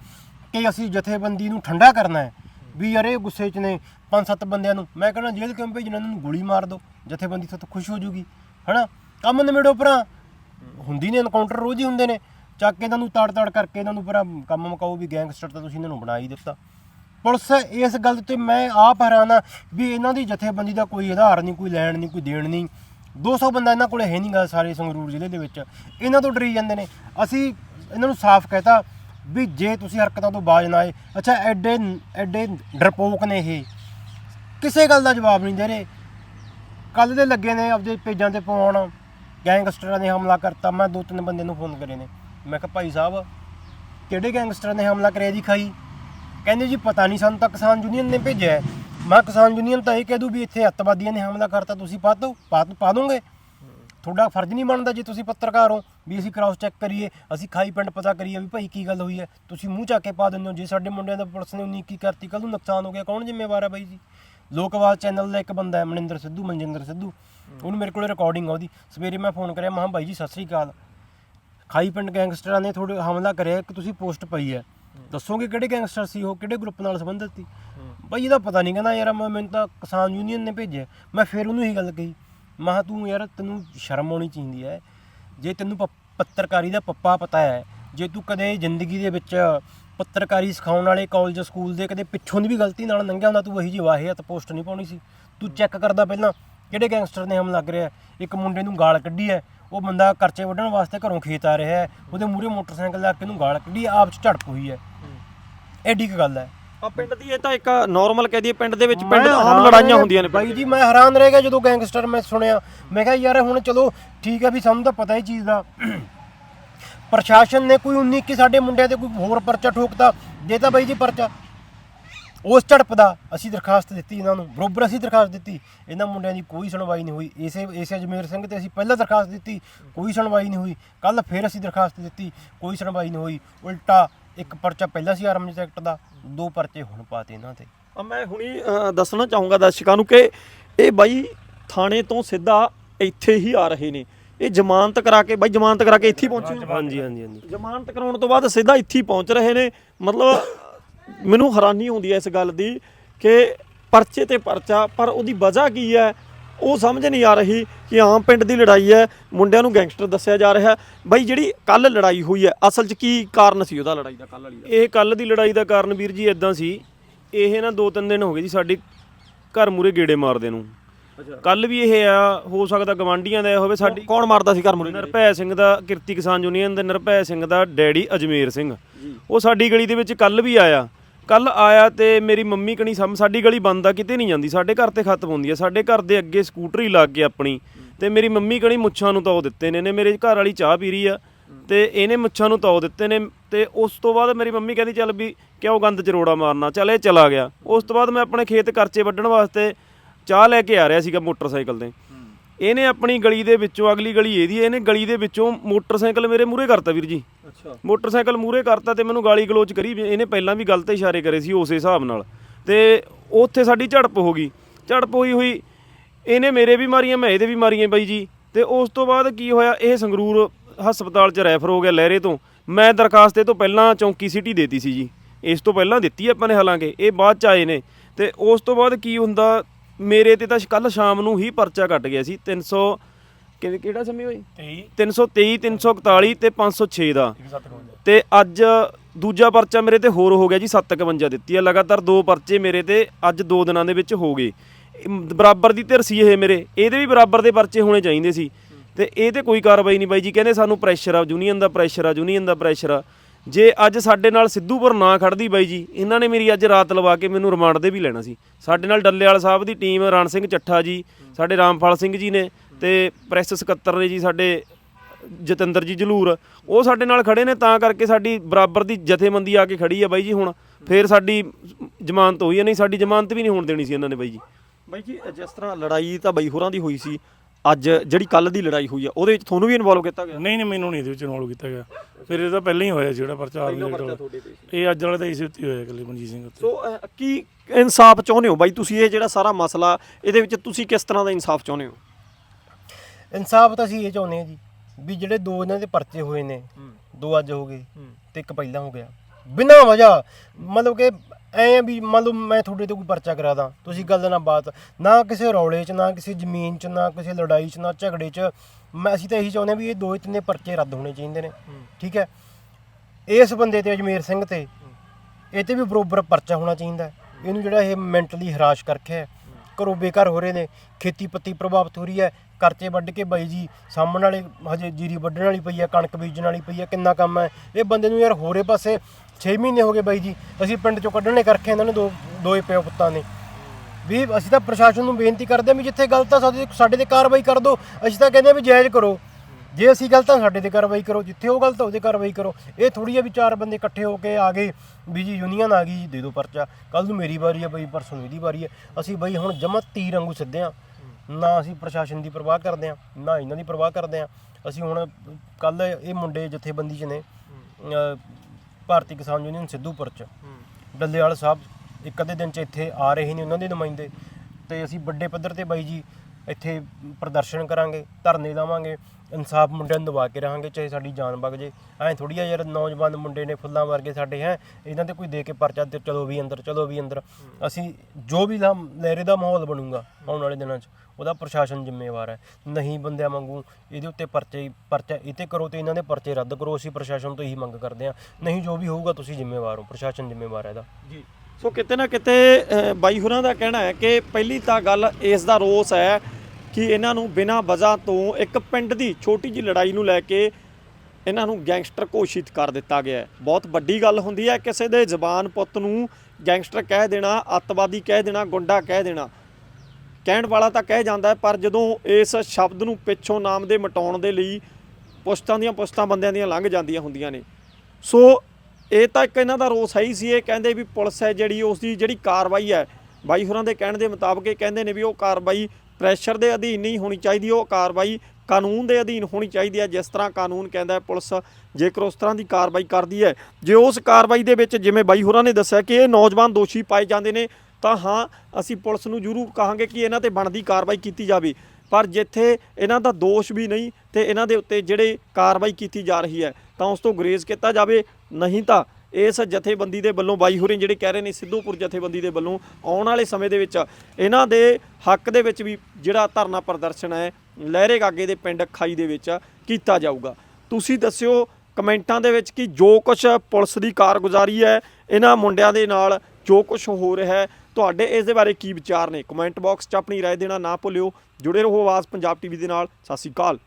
ਕਿ ਅਸੀਂ ਜਥੇਬੰਦੀ ਨੂੰ ਠੰਡਾ ਕਰਨਾ ਹੈ ਵੀ ਯਾਰ ਇਹ ਗੁੱਸੇ 'ਚ ਨੇ ਪੰਜ ਸੱਤ ਬੰਦਿਆਂ ਨੂੰ। ਮੈਂ ਕਹਿੰਦਾ, ਜੇਲ੍ਹ ਕਿਉਂ ਭੇਜਣਾ? ਇਹਨਾਂ ਨੂੰ ਗੋਲੀ ਮਾਰ ਦਿਓ। ਜਥੇਬੰਦੀ ਤੋਂ ਖੁਸ਼ ਹੋ ਜੂਗੀ। ਹਨਾ? ਕੰਮ ਨਿਬੇੜੋ ਭਰਾ। ਹੁੰਦੀ ਨੇ ਐਨਕਾਊਂਟਰ ਰੋਜ਼ ਹੀ ਹੁੰਦੇ ਨੇ। ਚੱਕ ਕੇ ਇਹਨਾਂ ਨੂੰ ਤੜ ਤੜ ਕਰਕੇ ਇਹਨਾਂ ਨੂੰ ਪਰਾ ਕੰਮ ਮਕਾਓ ਵੀ ਗੈਂਗਸਟਰ ਤਾਂ ਤੁਸੀਂ ਇਹਨਾਂ ਨੂੰ ਬਣਾ ਹੀ ਦਿੱਤਾ। ਪੁਲਿਸ ਇਸ ਗੱਲ ਤੇ ਮੈਂ ਆਪ ਹੈਰਾਨ ਆ ਵੀ ਇਹਨਾਂ ਦੀ ਜਥੇਬੰਦੀ ਦਾ ਕੋਈ ਆਧਾਰ ਨਹੀਂ, ਕੋਈ ਲੈਣ ਨਹੀਂ, ਕੋਈ ਦੇਣ ਨਹੀਂ। 200 ਬੰਦਾ ਇਹਨਾਂ ਕੋਲੇ ਹੈ ਨਹੀਂਗਾ ਸਾਰੇ ਸੰਗਰੂਰ ਜ਼ਿਲ੍ਹੇ ਦੇ ਵਿੱਚ। ਇਹਨਾਂ ਤੋਂ ਡਰੀ ਜਾਂਦੇ ਨੇ। ਅਸੀਂ ਇਹਨਾਂ ਨੂੰ ਸਾਫ਼ ਕਹਿਤਾ ਵੀ ਜੇ ਤੁਸੀਂ ਹਰਕਤਾਂ ਤੋਂ ਬਾਜ ਨਾ ਆਏ, ਅੱਛਾ, ਐਡੇ ਐਡੇ ਡਰਪੋਕ ਨੇ ਇਹ। ਕਿਸੇ ਗੱਲ ਦਾ ਜਵਾਬ ਨਹੀਂ ਦੇ ਰਹੇ। ਕੱਲ ਦੇ ਲੱਗੇ ਨੇ ਆਪਦੇ ਪੇਜਾਂ ਤੇ ਪਾਉਣ। ਗੈਂਗਸਟਰਾਂ ਨੇ ਹਮਲਾ ਕਰਤਾ। ਮੈਂ ਦੋ ਤਿੰਨ ਬੰਦੇ ਨੂੰ ਫੋਨ ਕਰੇ ਨੇ। ਮੈਂ ਕਿਹਾ, ਭਾਈ ਸਾਹਿਬ, ਕਿਹੜੇ ਗੈਂਗਸਟਰਾਂ ਨੇ ਹਮਲਾ ਕਰਿਆ ਜੀ ਖਾਈ? ਕਹਿੰਦੇ ਜੀ ਪਤਾ ਨਹੀਂ ਸਾਨੂੰ ਤਾਂ ਕਿਸਾਨ ਯੂਨੀਅਨ ਨੇ ਭੇਜਿਆ ਹੈ। ਮੈਂ ਕਿਹਾ, ਕਿਸਾਨ ਯੂਨੀਅਨ ਤਾਂ ਇਹ ਕਹਿ ਦੂ ਵੀ ਇੱਥੇ ਅੱਤਵਾਦੀਆਂ ਨੇ ਹਮਲਾ ਕਰਤਾ, ਤੁਸੀਂ ਪਾ ਦੋ, ਪਾ ਪਾ ਦੋਗੇ। ਤੁਹਾਡਾ ਫਰਜ਼ ਨਹੀਂ ਬਣਦਾ ਜੇ ਤੁਸੀਂ ਪੱਤਰਕਾਰ ਹੋ, ਵੀ ਅਸੀਂ ਕ੍ਰਾਸ ਚੈੱਕ ਕਰੀਏ, ਅਸੀਂ ਖਾਈ ਪਿੰਡ ਪਤਾ ਕਰੀਏ ਵੀ ਭਾਈ ਕੀ ਗੱਲ ਹੋਈ ਹੈ। ਤੁਸੀਂ ਮੂੰਹ ਚੱਕ ਕੇ ਪਾ ਦਿੰਦੇ ਹੋ, ਜੇ ਸਾਡੇ ਮੁੰਡਿਆਂ ਦਾ ਪੁਲਿਸ ਨੇ ਉਨੀ ਕੀ ਕਰਤੀ ਕੱਲ ਨੂੰ ਨੁਕਸਾਨ ਹੋ ਗਿਆ, ਕੌਣ ਜ਼ਿੰਮੇਵਾਰ ਹੈ ਬਾਈ ਜੀ? ਲੋਕਵਾਦ ਚੈਨਲ ਦਾ ਇੱਕ ਬੰਦਾ ਹੈ, ਮਨਿੰਦਰ ਸਿੱਧੂ, ਮਨਜਿੰਦਰ ਸਿੱਧੂ। ਉਹਨੂੰ ਮੇਰੇ ਕੋਲ ਰਿਕਾਰਡਿੰਗ ਆ ਉਹਦੀ। ਸਵੇਰੇ ਮੈਂ ਫੋਨ ਕਰਿਆ, ਮੈਂ ਕਿਹਾ ਬਾਈ ਜੀ, ਸਤਿ ਸ੍ਰੀ ਅਕਾਲ। ਖਾਈ ਪਿੰਡ ਗੈਂਗਸਟਰਾਂ ਨੇ ਤੁਹਾਡੇ ਹਮਲਾ ਕਰਿਆ, ਇੱਕ ਤੁਸੀਂ ਪੋਸਟ ਪਾਈ ਹੈ। ਦੱਸੋਗੇ ਕਿਹੜੇ ਗੈਂਗਸਟਰ ਸੀ ਉਹ ਕਿਹੜੇ ਗਰੁੱਪ ਨਾਲ ਸੰਬੰਧਿਤ ਸੀ? ਬਾਈ ਇਹਦਾ ਪਤਾ ਨਹੀਂ ਕਹਿੰਦਾ ਯਾਰ ਮੈਂ ਮੈਨੂੰ ਤਾਂ ਕਿਸਾਨ ਯੂਨੀਅਨ ਨੇ ਭੇਜਿਆ। ਮੈਂ ਫਿਰ ਉਹਨੂੰ ਹੀ ਗੱਲ ਕਹੀ ਮੈਂ ਕਿਹਾ ਤੂੰ ਯਾਰ ਤੈਨੂੰ ਸ਼ਰਮ ਆਉਣੀ ਚਾਹੀਦੀ ਹੈ। ਜੇ ਤੈਨੂੰ ਪੱਤਰਕਾਰੀ ਦਾ ਪੱਪਾ ਪਤਾ ਹੈ ਜੇ ਤੂੰ ਕਦੇ ਜ਼ਿੰਦਗੀ ਦੇ ਵਿੱਚ ਪੱਤਰਕਾਰੀ ਸਿਖਾਉਣ ਵਾਲੇ ਕਾਲਜ ਸਕੂਲ ਦੇ ਕਦੇ ਪਿੱਛੋਂ ਦੀ ਵੀ ਗਲਤੀ ਨਾਲ ਲੰਘਿਆ ਹੁੰਦਾ ਤੂੰ ਵਹੀ ਜਿਹੀ ਵਾਹਿਆਤ ਪੋਸਟ ਨਹੀਂ ਪਾਉਣੀ ਸੀ। ਤੂੰ ਚੈੱਕ ਕਰਦਾ ਪਹਿਲਾਂ ਕਿਹੜੇ ਗੈਂਗਸਟਰ ਨੇ ਹਮਲਾ ਕਰਿਆ। ਇੱਕ ਮੁੰਡੇ ਨੂੰ ਗਾਲ ਕੱਢੀ ਹੈ ਉਹ ਬੰਦਾ ਕਰਚੇ ਵੱਢਣ ਵਾਸਤੇ ਘਰੋਂ ਖੇਤ ਆ ਰਿਹਾ ਹੈ ਉਹਦੇ ਮੂਹਰੇ ਮੋਟਰਸਾਈਕਲ ਲਾ ਕੇ ਉਹਨੂੰ ਗਾਲ ਕੱਢੀ ਆਪ ਚ ਝੜਪ ਹੋਈ ਹੈ। ਐਡੀ ਕੁ ਗੱਲ ਹੈ। ਆ ਪਿੰਡ ਦੀ ਇਹ ਤਾਂ ਇੱਕ ਨਾਰਮਲ ਕਹਿ ਦਈਏ ਪਿੰਡ ਦੇ ਵਿੱਚ ਪਿੰਡ ਆਮ ਲੜਾਈਆਂ ਹੁੰਦੀਆਂ ਨੇ ਬਾਈ ਜੀ ਮੈਂ ਹੈਰਾਨ ਰਹਿ ਗਿਆ ਜਦੋਂ ਗੈਂਗਸਟਰ ਮੈਂ ਸੁਣਿਆ। ਮੈਂ ਕਿਹਾ ਯਾਰ ਹੁਣ ਚਲੋ ਠੀਕ ਹੈ ਵੀ ਸਾਨੂੰ ਤਾਂ ਪਤਾ ਹੀ ਚੀਜ਼ ਦਾ। ਪ੍ਰਸ਼ਾਸਨ ਨੇ ਕੋਈ 19 ਕੀ ਸਾਡੇ ਮੁੰਡਿਆਂ ਤੇ ਕੋਈ ਹੋਰ ਪਰਚਾ ਠੋਕਤਾ। ਦੇ ਤਾਂ ਬਾਈ ਜੀ ਪਰਚਾ। ਉਸ ਝੜਪ ਦਾ ਅਸੀਂ ਦਰਖਾਸਤ ਦਿੱਤੀ ਇਹਨਾਂ ਨੂੰ ਬਰੋਬਰ ਅਸੀਂ ਦਰਖਾਸਤ ਦਿੱਤੀ। ਇਹਨਾਂ ਮੁੰਡਿਆਂ ਦੀ ਕੋਈ ਸੁਣਵਾਈ ਨਹੀਂ ਹੋਈ। ਇਸੇ ਇਸੇ ਅਜਮੇਰ ਸਿੰਘ ਤੇ ਅਸੀਂ ਪਹਿਲਾਂ ਦਰਖਾਸਤ ਦਿੱਤੀ ਕੋਈ ਸੁਣਵਾਈ ਨਹੀਂ ਹੋਈ। ਕੱਲ ਫਿਰ ਅਸੀਂ ਦਰਖਾਸਤ ਦਿੱਤੀ ਕੋਈ ਸੁਣਵਾਈ ਨਹੀਂ ਹੋਈ। ਉਲਟਾ ਇੱਕ ਪਰਚਾ ਪਹਿਲਾਂ ਸੀ ਆਰਮਜ਼ ਐਕਟ ਦਾ ਦੋ ਪਰਚੇ ਹੁਣ ਪਾਤੇ ਇਹਨਾਂ ਤੇ। ਆ ਮੈਂ ਹੁਣੀ ਦੱਸਣਾ ਚਾਹੂੰਗਾ ਦਰਸ਼ਕਾਂ ਨੂੰ ਕਿ ਇਹ ਬਾਈ ਥਾਣੇ ਤੋਂ ਸਿੱਧਾ ਇੱਥੇ ਹੀ ਆ ਰਹੇ ਨੇ। ਇਹ ਜ਼ਮਾਨਤ ਕਰਾ ਕੇ ਬਾਈ ਜ਼ਮਾਨਤ ਕਰਾ ਕੇ ਇੱਥੇ ਹੀ ਪਹੁੰਚੇ ਹਾਂਜੀ ਹਾਂਜੀ ਹਾਂਜੀ। ਜ਼ਮਾਨਤ ਕਰਾਉਣ ਤੋਂ ਬਾਅਦ ਸਿੱਧਾ ਇੱਥੇ ਹੀ ਪਹੁੰਚ ਰਹੇ ਨੇ। ਮਤਲਬ ਮੈਨੂੰ ਹੈਰਾਨੀ ਹੁੰਦੀ ਹੈ ਇਸ ਗੱਲ ਦੀ ਕਿ ਪਰਚੇ ਤੇ ਪਰਚਾ, ਪਰ ਉਹਦੀ ਵਜ੍ਹਾ ਕੀ ਹੈ? ਉਹ ਸਮਝ ਨਹੀਂ ਆ ਰਹੀ ਕਿ ਆਮ ਪਿੰਡ ਦੀ ਲੜਾਈ ਹੈ। ਮੁੰਡਿਆਂ ਨੂੰ ਗੈਂਗਸਟਰ ਦੱਸਿਆ ਜਾ ਰਿਹਾ ਬਈ ਜਿਹੜੀ ਕੱਲ ਲੜਾਈ ਹੋਈ ਹੈ, ਅਸਲ 'ਚ ਕੀ ਕਾਰਨ ਸੀ ਉਹਦਾ ਲੜਾਈ ਦਾ ਕੱਲ ਵਾਲੀ ਦਾ? ਇਹ ਕੱਲ ਦੀ ਲੜਾਈ ਦਾ ਕਾਰਨ ਵੀਰ ਜੀ ਇਦਾਂ ਸੀ, ਇਹ ਨਾ ਦੋ ਤਿੰਨ ਦਿਨ ਹੋ ਗਏ ਜੀ, ਸਾਡੀ ਘਰ ਮੂਰੇ ਗੇੜੇ ਮਾਰਦੇ ਨੂੰ। ਕੱਲ ਵੀ ਇਹ ਆ ਹੋ ਸਕਦਾ ਗਵਾਂਡੀਆਂ ਦਾ ਇਹ ਹੋਵੇ ਸਾਡੀ ਕੌਣ ਮਾਰਦਾ ਸੀ ਘਰ ਮੁਰੇ ਨਿਰਭੈ ਸਿੰਘ ਦਾ ਕਿਰਤੀ ਕਿਸਾਨ ਯੂਨੀਅਨ ਦੇ ਨਿਰਭੈ ਸਿੰਘ ਦਾ ਡੈਡੀ ਅਜਮੇਰ ਸਿੰਘ। ਉਹ ਸਾਡੀ ਗਲੀ ਦੇ ਵਿੱਚ ਕੱਲ ਵੀ ਆਇਆ। ਕੱਲ ਆਇਆ ਤੇ ਮੇਰੀ ਮੰਮੀ ਕਣੀ ਸਮ ਸਾਡੀ ਗਲੀ ਬੰਦ ਆ ਕਿਤੇ ਨਹੀਂ ਜਾਂਦੀ। ਸਾਡੇ ਘਰ ਤੇ ਖਤਮ ਹੁੰਦੀ ਆ। ਸਾਡੇ ਘਰ ਦੇ ਅੱਗੇ ਸਕੂਟਰੀ ਲੱਗ ਕੇ ਆਪਣੀ। ਤੇ ਮੇਰੀ ਮੰਮੀ ਕਣੀ ਮੁੱਛਾਂ ਨੂੰ ਤੌ ਦਿੱਤੇ ਨੇ ਨੇ ਮੇਰੇ ਘਰ ਵਾਲੀ ਚਾਹ ਪੀ ਰਹੀ ਆ। ਤੇ ਇਹਨੇ ਮੁੱਛਾਂ ਨੂੰ ਤੌ ਦਿੱਤੇ ਨੇ ਤੇ ਉਸ ਤੋਂ ਬਾਅਦ ਮੇਰੀ ਮੰਮੀ ਕਹਿੰਦੀ ਚੱਲ ਵੀ ਕਿਉਂ ਗੰਦ ਚ ਰੋੜਾ ਮਾਰਨਾ? ਚੱਲ ਇਹ ਚਲਾ ਗਿਆ। ਉਸ ਤੋਂ ਬਾਅਦ ਮੈਂ ਆਪਣੇ ਖੇਤ ਕਰਚੇ ਵੱਢਣ ਵਾਸਤੇ ਚਾਹ ਲੈ ਕੇ ਆ ਰਿਹਾ ਸੀਗਾ ਮੋਟਰਸਾਈਕਲ ਤੇ। ਇਹਨੇ ਆਪਣੀ ਗਲੀ ਦੇ ਵਿੱਚੋਂ ਅਗਲੀ ਗਲੀ ਇਹਦੀ ਹੈ, ਇਹਨੇ ਗਲੀ ਦੇ ਵਿੱਚੋਂ ਮੋਟਰਸਾਈਕਲ ਮੇਰੇ ਮੂਹਰੇ ਕਰਤਾ ਵੀਰ ਜੀ। ਅੱਛਾ। ਮੋਟਰਸਾਈਕਲ ਮੂਹਰੇ ਕਰਤਾ ਤੇ ਮੈਨੂੰ ਗਾਲੀ ਗਲੋਚ ਕਰੀ ਵੀ ਇਹਨੇ ਪਹਿਲਾਂ ਵੀ ਗਲਤ ਇਸ਼ਾਰੇ ਕਰੇ ਸੀ ਉਸੇ ਹਿਸਾਬ ਨਾਲ। ਤੇ ਉੱਥੇ ਸਾਡੀ ਝੜਪ ਹੋ ਗਈ। ਝੜਪ ਹੋਈ ਹੋਈ ਇਹਨੇ ਮੇਰੇ ਵੀ ਮਾਰੀਆਂ ਮੈਂ ਇਹਦੇ ਵੀ ਮਾਰੀਆਂ ਬਾਈ ਜੀ। ਤੇ ਉਸ ਤੋਂ ਬਾਅਦ ਕੀ ਹੋਇਆ ਇਹ ਸੰਗਰੂਰ ਹਸਪਤਾਲ 'ਚ ਰੈਫਰ ਹੋ ਗਿਆ ਲਹਿਰੇ ਤੋਂ। ਮੈਂ ਦਰਖਾਸਤ ਇਹ ਤੋਂ ਪਹਿਲਾਂ ਚੌਂਕੀ ਸਿਟੀ ਦੇਤੀ ਸੀ ਜੀ। ਇਸ ਤੋਂ ਪਹਿਲਾਂ ਦਿੱਤੀ ਆਪਾਂ ਨੇ ਹਾਲਾਂਕਿ ਇਹ ਬਾਅਦ 'ਚ ਆਏ ਨੇ। ਤੇ ਉਸ ਤੋਂ ਬਾਅਦ ਕੀ ਹੁੰਦਾ ਮੇਰੇ ਤੇ ਤਾਂ ਕੱਲ ਸ਼ਾਮ ਨੂੰ ਹੀ ਪਰਚਾ ਕੱਟ ਗਿਆ ਸੀ 300 ਕਿ- ਕਿਹੜਾ ਸਮੇਂ ਹੋਈ? 323 341 ਤੇ 506 ਦਾ। ਤੇ ਅੱਜ ਦੂਜਾ ਪਰਚਾ ਮੇਰੇ ਤੇ ਹੋਰ ਹੋ ਗਿਆ ਜੀ 751 ਦਿੱਤੀ ਹੈ ਲਗਾਤਾਰ ਦੋ ਪਰਚੇ ਮੇਰੇ ਤੇ ਅੱਜ ਦੋ ਦਿਨਾਂ ਦੇ ਵਿੱਚ ਹੋ ਗਏ। ਬਰਾਬਰ ਦੀ ਧਿਰ ਸੀ ਇਹ ਮੇਰੇ। ਇਹਦੇ ਵੀ ਬਰਾਬਰ ਦੇ ਪਰਚੇ ਹੋਣੇ ਚਾਹੀਦੇ ਸੀ। ਤੇ ਇਹ ਤੇ ਕੋਈ ਕਾਰਵਾਈ ਨਹੀਂ ਬਾਈ ਜੀ ਕਹਿੰਦੇ ਸਾਨੂੰ ਪ੍ਰੈਸ਼ਰ ਆ ਯੂਨੀਅਨ ਦਾ ਪ੍ਰੈਸ਼ਰ ਆ ਯੂਨੀਅਨ ਦਾ ਪ੍ਰੈਸ਼ਰ ਆ। ਜੇ ਅੱਜ ਸਾਡੇ ਨਾਲ ਸਿੱਧੂਪੁਰ ਨਾ ਖੜਦੀ ਬਾਈ ਜੀ, ਇਹਨਾਂ ਨੇ ਮੇਰੀ ਅੱਜ ਰਾਤ ਲਵਾ ਕੇ ਮੈਨੂੰ ਰਿਮਾਂਡ ਦੇ ਵੀ ਲੈਣਾ ਸੀ। ਸਾਡੇ ਨਾਲ ਡੱਲੇਵਾਲ ਸਾਹਿਬ ਦੀ ਟੀਮ, ਰਣ ਸਿੰਘ ਚੱਠਾ ਜੀ, ਸਾਡੇ ਰਾਮਫਲ ਸਿੰਘ ਜੀ ਨੇ ਤੇ ਪ੍ਰੈਸ ਸਕੱਤਰ ਨੇ ਜੀ ਸਾਡੇ ਜਤਿੰਦਰ ਜੀ ਜਲੂਰ, ਉਹ ਸਾਡੇ ਨਾਲ ਖੜੇ ਨੇ, ਤਾਂ ਕਰਕੇ ਸਾਡੀ ਬਰਾਬਰ ਦੀ ਜਥੇਬੰਦੀ ਆ ਕੇ ਖੜੀ ਆ ਬਾਈ ਜੀ ਹੁਣ। ਫੇਰ ਸਾਡੀ ਜ਼ਮਾਨਤ ਹੋਈ ਹੈ ਨਹੀਂ, ਸਾਡੀ ਜ਼ਮਾਨਤ ਵੀ ਨਹੀਂ ਹੋਣ ਦੇਣੀ ਸੀ ਇਹਨਾਂ ਨੇ ਬਾਈ ਜੀ। ਬਾਈ ਜੀ, ਜਿਸ ਤਰ੍ਹਾਂ ਲੜਾਈ ਤਾਂ ਬਾਈ ਹੋਰਾਂ ਦੀ ਹੋਈ ਸੀ ਅੱਜ ਜਿਹੜੀ ਕੱਲ ਦੀ ਲੜਾਈ ਹੋਈ ਆ ਉਹਦੇ ਵਿੱਚ ਤੁਹਾਨੂੰ ਵੀ ਇਨਵੋਲਵ ਕੀਤਾ ਗਿਆ? ਨਹੀਂ ਨਹੀਂ ਮੈਨੂੰ ਨਹੀਂ ਇਹਦੇ ਵਿੱਚ ਇਨਵੋਲਵ ਕੀਤਾ ਗਿਆ। ਫਿਰ ਇਹ ਤਾਂ ਪਹਿਲਾਂ ਹੀ ਹੋਇਆ ਸੀ ਜਿਹੜਾ ਪਰਚਾ ਆਰਮੀ ਦਾ ਇਹ ਅੱਜ ਵਾਲਾ ਤਾਂ ਇਸੇ ਉੱਤੇ ਹੋਇਆ ਇਕੱਲੇ ਮਨਜੀਤ ਸਿੰਘ ਉੱਤੇ। ਸੋ ਅਹ, ਕੀ ਇਨਸਾਫ ਚਾਹੁੰਦੇ ਹੋ ਬਾਈ ਤੁਸੀਂ? ਇਹ ਜਿਹੜਾ ਸਾਰਾ ਮਸਲਾ ਇਹਦੇ ਵਿੱਚ ਤੁਸੀਂ ਕਿਸ ਤਰ੍ਹਾਂ ਦਾ ਇਨਸਾਫ ਚਾਹੁੰਦੇ ਹੋ? ਇਨਸਾਫ ਤਾਂ ਅਸੀਂ ਇਹ ਚਾਹੁੰਦੇ ਹਾਂ ਜੀ ਵੀ ਜਿਹੜੇ ਦੋ ਇਹਨਾਂ ਦੇ ਪਰਚੇ ਹੋਏ ਨੇ ਦੋ ਅੱਜ ਹੋ ਗਏ ਤੇ ਇੱਕ ਪਹਿਲਾਂ ਹੋ ਗਿਆ। ਬਿਨਾਂ ਵਜ੍ਹਾ ਮਤਲਬ ਕਿ ਐ ਵੀ ਮੰਨ ਲਓ ਮੈਂ ਤੁਹਾਡੇ ਤੋਂ ਕੋਈ ਪਰਚਾ ਕਰਾ ਦਾਂ ਤੁਸੀਂ ਗੱਲ ਨਾ ਬਾਤ ਨਾ ਕਿਸੇ ਰੌਲੇ 'ਚ ਨਾ ਕਿਸੇ ਜ਼ਮੀਨ 'ਚ ਨਾ ਕਿਸੇ ਲੜਾਈ 'ਚ ਨਾ ਝਗੜੇ 'ਚ ਮੈਂ ਅਸੀਂ ਤਾਂ ਇਹੀ ਚਾਹੁੰਦੇ ਵੀ ਇਹ ਦੋਏ ਤਿੰਨੇ ਪਰਚੇ ਰੱਦ ਹੋਣੇ ਚਾਹੀਦੇ ਨੇ ਠੀਕ ਹੈ ਇਸ ਬੰਦੇ ਤੇ ਅਜਮੇਰ ਸਿੰਘ ਤੇ ਇਹ ਤੇ ਵੀ ਬਰੋਬਰ ਪਰਚਾ ਹੋਣਾ ਚਾਹੀਦਾ। ਇਹਨੂੰ ਜਿਹੜਾ ਇਹ ਮੈਂਟਲੀ ਹਰਾਸ਼ ਕਰਕੇ ਹੈ ਘਰੋਂ ਬੇਘਰ ਹੋ ਰਹੇ ਨੇ ਖੇਤੀ ਪੱਤੀ ਪ੍ਰਭਾਵਿਤ ਹੋ ਰਹੀ ਹੈ ਕਰਚੇ ਵੱਢ ਕੇ ਬਾਈ ਜੀ ਸਾਹਮਣ ਵਾਲੇ ਹਜੇ ਜੀਰੀ ਵੱਢਣ ਵਾਲੀ ਪਈ ਹੈ ਕਣਕ ਬੀਜਣ ਵਾਲੀ ਪਈ ਹੈ ਕਿੰਨਾ ਕੰਮ ਹੈ ਇਹ ਬੰਦੇ ਨੂੰ ਯਾਰ ਹੋਰੇ ਪਾਸੇ 6 ਮਹੀਨੇ ਹੋ ਗਏ ਬਾਈ ਜੀ, ਅਸੀਂ ਪਿੰਡ ਚੋਂ ਕੱਢਣੇ ਕਰਕੇ ਇਹਨਾਂ ਨੇ ਦੋ ਦੋਏ ਪਿਓ ਪੁੱਤਾਂ ਨੇ। ਵੀ ਅਸੀਂ ਤਾਂ ਪ੍ਰਸ਼ਾਸਨ ਨੂੰ ਬੇਨਤੀ ਕਰਦੇ ਹਾਂ ਵੀ ਜਿੱਥੇ ਗਲਤ ਆ ਸਾਡੇ ਸਾਡੇ ਤੇ ਕਾਰਵਾਈ ਕਰ ਦਿਓ, ਅਸੀਂ ਤਾਂ ਕਹਿੰਦੇ ਹਾਂ ਵੀ ਜਾਇਜ਼ ਕਰੋ। ਜੇ ਅਸੀਂ ਗਲਤ ਆ, ਸਾਡੇ ਤੇ ਕਾਰਵਾਈ ਕਰੋ, ਜਿੱਥੇ ਉਹ ਗਲਤ ਆ, ਉਹਦੇ ਕਾਰਵਾਈ ਕਰੋ। ਇਹ ਥੋੜੀ ਆ ਵੀ ਚਾਰ ਬੰਦੇ ਇਕੱਠੇ ਹੋ ਕੇ ਆ ਗਏ, ਵੀ ਜੀ ਯੂਨੀਅਨ ਆ ਗਈ ਜੀ ਦੇ ਦਿਓ ਪਰਚਾ। ਕੱਲ ਨੂੰ ਮੇਰੀ ਵਾਰੀ ਆ ਬਈ, ਪਰਸੋਂ ਨੂੰ ਇਹਦੀ ਵਾਰੀ ਆ। ਅਸੀਂ ਬਈ ਹੁਣ ਜਮਾ ਤੀਰ ਵਾਂਗੂ ਸਿੱਧੇ ਆ। ਨਾ ਅਸੀਂ ਪ੍ਰਸ਼ਾਸਨ ਦੀ ਪਰਵਾਹ ਕਰਦੇ ਆ, ਨਾ ਇਹਨਾਂ ਦੀ ਪਰਵਾਹ ਕਰਦੇ ਆ। ਅਸੀਂ ਹੁਣ ਕੱਲ ਇਹ ਮੁੰਡੇ ਜਥੇਬੰਦੀ ਚ ਨੇ ਭਾਰਤੀ ਕਿਸਾਨ ਯੂਨੀਅਨ ਸਿੱਧੂਪੁਰ ਚ। ਡੱਲੇਵਾਲ ਸਾਹਿਬ ਇੱਕ ਅੱਧੇ ਦਿਨ ਚ ਇੱਥੇ ਆ ਰਹੇ ਨੇ ਉਹਨਾਂ ਦੇ ਨੁਮਾਇੰਦੇ। ਤੇ ਅਸੀਂ ਵੱਡੇ ਪੱਧਰ ਤੇ ਬਾਈ ਜੀ ਇੱਥੇ ਪ੍ਰਦਰਸ਼ਨ ਕਰਾਂਗੇ ਧਰਨੇ ਲਾਵਾਂਗੇ। ਇਨਸਾਫ ਮੁੰਡਿਆਂ ਨੂੰ ਦਵਾ ਕੇ ਰਹਾਂਗੇ ਚਾਹੇ ਸਾਡੀ ਜਾਨ ਵਗ ਜੇ। ਐਂ ਥੋੜੀ ਆ ਯਾਰ ਨੌਜਵਾਨ ਮੁੰਡੇ ਨੇ ਫੁੱਲਾਂ ਵਰਗੇ ਸਾਡੇ ਹੈ ਇਹਨਾਂ ਤੇ ਕੋਈ ਦੇ ਕੇ ਪਰਚਾ ਤੇ ਚਲੋ ਵੀ ਅੰਦਰ ਚਲੋ ਵੀ ਅੰਦਰ। ਅਸੀਂ ਜੋ ਵੀ ਲਾ- ਲਹਿਰੇ ਦਾ ਮਾਹੌਲ ਬਣੂਗਾ ਆਉਣ ਵਾਲੇ ਦਿਨਾਂ 'ਚ ਉਹਦਾ ਪ੍ਰਸ਼ਾਸਨ ਜ਼ਿੰਮੇਵਾਰ ਹੈ। ਨਹੀਂ ਬੰਦਿਆਂ ਵਾਂਗੂ ਇਹਦੇ ਉੱਤੇ ਪਰਚੇ ਪਰਚਾ ਇਹ ਤੇ ਕਰੋ ਤੇ ਇਹਨਾਂ ਦੇ ਪਰਚੇ ਰੱਦ ਕਰੋ ਅਸੀਂ ਪ੍ਰਸ਼ਾਸਨ ਤੋਂ ਇਹੀ ਮੰਗ ਕਰਦੇ ਹਾਂ। ਨਹੀਂ ਜੋ ਵੀ ਹੋਊਗਾ ਤੁਸੀਂ ਜ਼ਿੰਮੇਵਾਰ ਹੋ ਪ੍ਰਸ਼ਾਸਨ ਜ਼ਿੰਮੇਵਾਰ ਹੈ ਇਹਦਾ। ਜੀ। ਸੋ ਕਿਤੇ ਨਾ ਕਿਤੇ ਬਾਈ ਹੋਰਾਂ ਦਾ ਕਹਿਣਾ ਹੈ ਕਿ ਪਹਿਲੀ ਤਾਂ ਗੱਲ ਇਸ ਦਾ ਰੋਸ ਹੈ ਕਿ ਇਹਨਾਂ ਨੂੰ ਬਿਨਾਂ ਵਜ੍ਹਾ ਤੋਂ ਇੱਕ ਪਿੰਡ ਦੀ ਛੋਟੀ ਜਿਹੀ ਲੜਾਈ ਨੂੰ ਲੈ ਕੇ ਇਹਨਾਂ ਨੂੰ ਗੈਂਗਸਟਰ ਘੋਸ਼ਿਤ ਕਰ ਦਿੱਤਾ ਗਿਆ ਹੈ। ਬਹੁਤ ਵੱਡੀ ਗੱਲ ਹੁੰਦੀ ਹੈ, ਕਿਸੇ ਦੇ ਜ਼ਬਾਨ ਪੁੱਤ ਨੂੰ ਗੈਂਗਸਟਰ ਕਹਿ ਦੇਣਾ, ਅੱਤਵਾਦੀ ਕਹਿ ਦੇਣਾ, ਗੁੰਡਾ ਕਹਿ ਦੇਣਾ, ਕਹਿਣ ਵਾਲਾ ਤਾਂ ਕਹਿ ਜਾਂਦਾ ਪਰ ਜਦੋਂ ਇਸ ਸ਼ਬਦ ਨੂੰ ਪਿੱਛੋਂ ਨਾਮ ਦੇ ਮਟਾਉਣ ਦੇ ਲਈ ਪੁਸ਼ਤਾਂ ਦੀਆਂ ਪੁਸ਼ਤਾਂ ਬੰਦਿਆਂ ਦੀਆਂ ਲੰਘ ਜਾਂਦੀਆਂ ਹੁੰਦੀਆਂ ਨੇ। ਸੋ ਇਹ ਤਾਂ ਇੱਕ ਇਹਨਾਂ ਦਾ ਰੋਸ ਹੈ ਹੀ ਸੀ, ਇਹ ਕਹਿੰਦੇ ਵੀ ਪੁਲਿਸ ਹੈ ਜਿਹੜੀ, ਉਸ ਦੀ ਜਿਹੜੀ ਕਾਰਵਾਈ ਹੈ, ਬਾਈ ਹੋਰਾਂ ਦੇ ਕਹਿਣ ਦੇ ਮੁਤਾਬਕ ਇਹ ਕਹਿੰਦੇ ਨੇ ਵੀ ਉਹ ਕਾਰਵਾਈ ਪ੍ਰੈਸ਼ਰ ਦੇ ਅਧੀਨ ਨਹੀਂ ਹੋਣੀ ਚਾਹੀਦੀ, ਉਹ ਕਾਰਵਾਈ ਕਾਨੂੰਨ ਦੇ ਅਧੀਨ ਹੋਣੀ ਚਾਹੀਦੀ ਹੈ, ਜਿਸ ਤਰ੍ਹਾਂ ਕਾਨੂੰਨ ਕਹਿੰਦਾ ਹੈ, ਪੁਲਿਸ ਜੇਕਰ ਉਸ ਤਰ੍ਹਾਂ ਦੀ ਕਾਰਵਾਈ ਕਰਦੀ ਹੈ। ਜੇ ਉਸ ਕਾਰਵਾਈ ਦੇ ਵਿੱਚ ਜਿਵੇਂ ਬਾਈ ਹੋਰਾਂ ਨੇ ਦੱਸਿਆ ਕਿ ਇਹ ਨੌਜਵਾਨ ਦੋਸ਼ੀ ਪਾਏ ਜਾਂਦੇ ਨੇ, ਤਾਂ ਹਾਂ, ਅਸੀਂ ਪੁਲਿਸ ਨੂੰ ਜ਼ਰੂਰ ਕਹਾਂਗੇ ਕਿ ਇਹਨਾਂ ਤੇ ਬਣਦੀ ਕਾਰਵਾਈ ਕੀਤੀ ਜਾਵੇ। ਪਰ ਜਿੱਥੇ ਇਹਨਾਂ ਦਾ ਦੋਸ਼ ਵੀ ਨਹੀਂ ਤੇ ਇਹਨਾਂ ਦੇ ਉੱਤੇ ਜਿਹੜੇ ਕਾਰਵਾਈ ਕੀਤੀ ਜਾ ਰਹੀ ਹੈ, ਤਾਂ ਉਸ ਤੋਂ ਗਰੇਜ਼ ਕੀਤਾ ਜਾਵੇ, ਨਹੀਂ ਤਾਂ ਇਸ ਜਥੇਬੰਦੀ ਦੇ ਵੱਲੋਂ ਬਾਈ ਹੋਰੇ ਜਿਹੜੇ ਕਹਿ ਰਹੇ ਨੇ ਸਿੱਧੂਪੁਰ ਜਥੇਬੰਦੀ ਦੇ ਵੱਲੋਂ ਆਉਣ ਵਾਲੇ ਸਮੇਂ ਦੇ ਵਿੱਚ ਇਹਨਾਂ ਦੇ ਹੱਕ ਦੇ ਵਿੱਚ ਵੀ ਜਿਹੜਾ ਧਰਨਾ ਪ੍ਰਦਰਸ਼ਨ ਹੈ ਲਹਿਰੇ ਗਾਗੇ ਦੇ ਪਿੰਡ ਖਾਈ ਦੇ ਵਿੱਚ ਕੀਤਾ ਜਾਊਗਾ ਤੁਸੀਂ ਦੱਸਿਓ ਕਮੈਂਟਾਂ ਦੇ ਵਿੱਚ ਕਿ ਜੋ ਕੁਝ ਪੁਲਿਸ ਦੀ ਕਾਰਗੁਜ਼ਾਰੀ ਹੈ ਇਹਨਾਂ ਮੁੰਡਿਆਂ ਦੇ ਨਾਲ ਜੋ ਕੁਝ ਹੋ ਰਿਹਾ ਹੈ ਤੁਹਾਡੇ ਇਸ ਦੇ ਬਾਰੇ ਕੀ ਵਿਚਾਰ ਨੇ ਕਮੈਂਟ ਬਾਕਸ 'ਚ ਆਪਣੀ رائے ਦੇਣਾ ਨਾ ਭੁੱਲਿਓ ਜੁੜੇ ਰਹੋ ਆਵਾਜ਼ ਪੰਜਾਬ ਟੀਵੀ ਦੇ ਨਾਲ ਸਤਿ ਸ਼੍ਰੀ ਅਕਾਲ